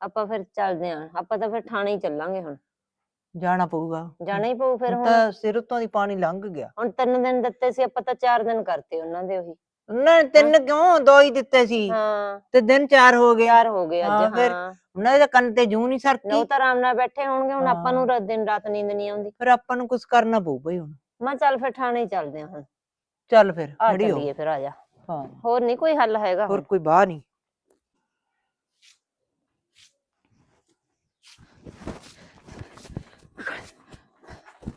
ਆਪਾਂ ਫਿਰ ਚੱਲਦੇ ਆਂ ਆਪਾਂ ਤਾਂ ਫਿਰ ਥਾਣੇ ਹੀ ਚੱਲਾਂਗੇ ਹੁਣ। ਜਾਣਾ ਪਊਗਾ। ਜਾਣਾ ਹੀ ਪਊ ਫਿਰ ਹੁਣ ਹੁਣ। ਤਾਂ ਸਿਰ ਉੱਤੋਂ ਦੀ ਪਾਣੀ ਲੰਘ ਗਿਆ। ਹੁਣ ਤਿੰਨ ਦਿਨ ਦਿੱਤੇ ਸੀ ਆਪਾਂ ਤਾਂ ਚਾਰ ਦਿਨ ਕਰਤੇ ਉਹਨਾਂ ਦੇ ਉਹੀ। ਉਹਨਾਂ ਨੇ ਤਿੰਨ ਕਿਉਂ ਦੋ ਹੀ ਦਿੱਤੇ ਸੀ? ਹਾਂ। ਤੇ ਦਿਨ ਚਾਰ ਹੋ ਗਏ। ਚਾਰ ਹੋ ਗਏ ਹਾਂ, ਅੱਜ ਫਿਰ ਹਾਂ। ਉਹਨਾਂ ਦੇ ਕੰਨ ਤੇ ਜੂੰ ਨਹੀਂ ਉਹ ਸਰਕੀ ਤਾਂ ਆਰਾਮ ਨਾਲ ਬੈਠੇ ਹੋਣਗੇ ਹੁਣ ਆਪਾਂ ਨੂੰ ਦਿਨ ਰਾਤ ਨੀਂਦ ਨਹੀਂ ਆਉਂਦੀ। ਫਿਰ ਆਪਾਂ ਨੂੰ ਕੁਝ ਕਰਨਾ ਪਊ ਬਈ ਹੁਣ। ਮੈਂ ਚੱਲ ਫਿਰ ਥਾਣੇ ਹੀ ਚੱਲਦੇ ਆਂ ਹੁਣ। ਚੱਲ ਫਿਰ ਆ ਖੜੀ ਹੋ। ਚੱਲੀਏ ਫਿਰ ਆ ਜਾ। ਹਾਂ। ਹੋਰ ਨਹੀਂ ਕੋਈ ਹੱਲ ਹੈਗਾ ਹੋਰ ਹੁਣ? ਕੋਈ ਬਾਹ ਨਹੀਂ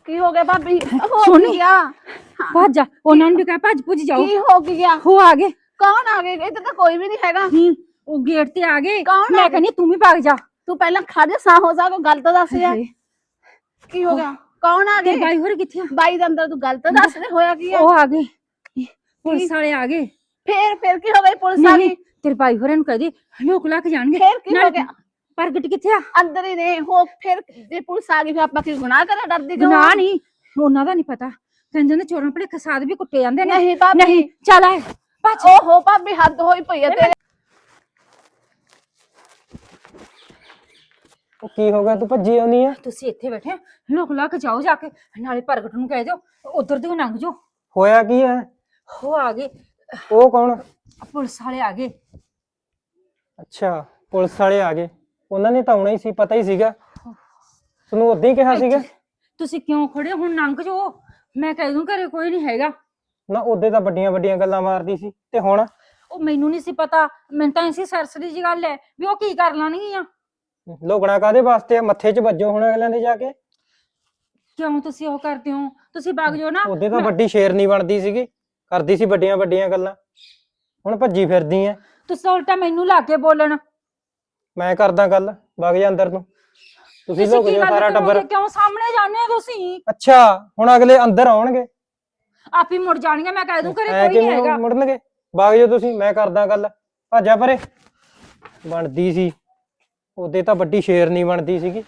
ਕੀ ਹੋ ਗਿਆ ਭਾਬੀ? ਹੋ ਸੋਨੂੰ। ਕੀ ਗਿਆ? ਭੱਜ ਜਾ। ਉਹਨਾਂ ਨੂੰ ਵੀ ਕਹਿ ਭੱਜ ਭੁੱਜ ਜਾਓ। ਕੀ ਹੋ ਕੀ ਗਿਆ? ਹੋ ਆ ਗਏ। ਕੌਣ ਆ ਗਏ? ਇੱਥੇ ਤਾਂ ਕੋਈ ਵੀ ਨਹੀਂ ਹੈਗਾ। ਹੂੰ ਉਹ ਗੇਟ ਤੇ ਆ ਗਏ। ਕੌਣ ਆ ਮੈਂ ਗਏ? ਕਹਿੰਦੀ ਤੂੰ ਵੀ ਭੱਜ ਜਾ। ਤੂੰ ਪਹਿਲਾਂ ਖੜ ਜਾ ਸਾਹ ਹੋ ਜਾ ਕੋਈ ਗੱਲ ਤਾਂ ਦੱਸ ਯਾਰ। ਹਾਏ, ਕੀ ਹੋ ਗਿਆ? ਕੌਣ ਆ ਤੇਰੇ ਗਏ? ਬਾਈ ਹੋਰ ਕਿੱਥੇ ਆ? ਬਾਈ ਦੇ ਅੰਦਰ ਤੂੰ ਗੱਲ ਤਾਂ ਦੱਸ ਦੇ ਹੋਇਆ ਕੀ ਹੈ ਉਹ ਆ ਗਏ। ਪੁਲਿਸ ਵਾਲੇ ਆ ਗਏ। ਫੇਰ ਫੇਰ ਕੀ ਹੋ ਗਈ ਪੁਲਿਸ ਆ ਨਹੀਂ ਗਈ? ਤੇਰੇ ਬਾਈ ਹੋਰਾਂ ਨੂੰ ਕਹਦੇ ਲੋਕ ਲੱਗ ਜਾਣਗੇ। ਫੇਰ ਕੀ ਹੋ ਨਾਲੇ ਗਿਆ? ਪ੍ਰਗਟ ਕਿੱਥੇ ਆ? ਅੰਦਰ ਹੀ ਨੇ ਹੋ ਫਿਰ ਜੇ ਪੁਲਿਸ ਆ ਗਈ ਫਿਰ ਆਪਾਂ ਕੀ ਗੁਨਾਹ ਕਰਾਂ ਡਰਦੀ ਕਿਉਂ ਨਾ ਨਹੀਂ ਉਹਨਾਂ ਦਾ ਨਹੀਂ ਪਤਾ। ਕਹਿੰਦੇ ਨੇ ਚੋਰਾਂ ਭਲੇ ਖਸਾਦ ਵੀ ਕੁੱਟੇ ਜਾਂਦੇ ਨੇ। ਨਹੀਂ ਭਾਬੀ। ਨਹੀਂ ਚੱਲ ਆਏ ਭੱਜ। ਓਹੋ ਭਾਬੀ ਹੱਦ ਹੋਈ ਪਈ ਤੇਰੇ। ਉਹ ਕੀ ਹੋ ਗਿਆ? ਤੂੰ ਭੱਜੀ ਆਉਣੀ ਆ? ਤੁਸੀਂ ਇੱਥੇ ਬੈਠੇ ਲੋਕ ਲੱਗ ਜਾਓ ਜਾ ਕੇ। ਨਾਲੇ ਪ੍ਰਗਟ ਨੂੰ ਕਹਿ ਦਿਓ। ਉਧਰ ਦੀ ਲੰਘ ਜਾਓ। ਹੋਇਆ ਕੀ ਹੈ? ਉਹ ਆ ਗਏ। ਉਹ ਕੌਣ? ਪੁਲਿਸ ਵਾਲੇ ਆ ਗਏ। ਅੱਛਾ ਪੁਲਿਸ ਵਾਲੇ ਆ ਗਏ। ਉਹਨਾਂ ਨੇ ਤਾਂ ਆਉਣਾ ਹੀ ਸੀ ਪਤਾ ਹੀ ਸੀਗਾ। ਤੁਹਾਨੂੰ ਉਦੋਂ ਹੀ ਕਿਹਾ ਸੀਗਾ? ਇੱਥੇ- ਤੁਸੀਂ ਕਿਉਂ ਖੜੇ ਹੋ? ਹੁਣ ਲੰਘ ਜਾਓ। ਮੈਂ ਕਹਿ ਦੂੰ ਘਰੇ ਕੋਈ ਨਹੀਂ ਹੈਗਾ। ਨਾ ਉਹਦੇ ਤਾਂ ਵੱਡੀਆਂ ਵੱਡੀਆਂ ਗੱਲਾਂ ਮਾਰਦੀ ਸੀ। ਤੇ ਹੁਣ? ਉਹ ਮੈਨੂੰ ਨਹੀਂ ਸੀ ਪਤਾ। ਮੈਨੂੰ ਤਾਂ ਐਸੀ ਸਰਸਰੀ ਜੀ ਗੱਲ ਹੈ ਵੀ ਉਹ ਕੀ ਕਰ ਲੈਣਗੀਆਂ। ਲੋਕਣਾ ਕਾਦੇ ਵਾਸਤੇ ਆ? ਮੱਥੇ 'ਚ ਵੱਜੋ ਹੁਣ ਅਗਲਿਆਂ ਦੇ ਜਾ ਕੇ। ਕਿਉਂ ਤੁਸੀਂ ਉਹ ਕਰਦੇ ਹੋ? ਤੁਸੀਂ ਵਗ ਜਾਓ ਨਾ। ਉਹਦੇ ਤਾਂ ਮੈਂ- ਵੱਡੀ ਸ਼ੇਰਨੀ ਬਣਦੀ ਸੀਗੀ। ਕਰਦੀ ਸੀ ਵੱਡੀਆਂ ਵੱਡੀਆਂ ਗੱਲਾਂ। ਹੁਣ ਭੱਜੀ ਫਿਰਦੀ ਐ। ਤੁਸੀਂ ਉਲਟਾ ਮੈਨੂੰ ਲਾ ਕੇ ਬੋਲਣ। ਮੈਂ ਕਰਦਾ ਗੱਲ ਵਗ ਜਾ ਅੰਦਰ ਨੂੰ। ਤੁਸੀਂ ਲੋਕ ਜੋ ਸਾਰਾ ਟੱਬਰ? ਕਿਉਂ ਸਾਹਮਣੇ ਜਾਂਦੇ ਹੋ ਤੁਸੀਂ? ਅੱਛਾ ਹੁਣ ਅਗਲੇ ਅੰਦਰ ਆਉਣਗੇ। ਆਪ ਹੀ ਮੁੜ ਜਾਣਗੇ ਮੈਂ ਕਹਿ ਦੂੰ ਘਰੇ ਐ ਕੋਈ ਨਹੀਂ ਕਿਵੇਂ ਹੈਗਾ। ਮੁੜਨਗੇ? ਵਗ ਜਾਓ ਤੁਸੀਂ ਮੈਂ ਕਰਦਾ ਗੱਲ। ਭਾਜਾ ਪਰੇ। ਬਣਦੀ ਸੀ। ਉਹਦੇ ਤਾਂ ਵੱਡੀ ਸ਼ੇਰਨੀ ਬਣਦੀ ਸੀਗੀ।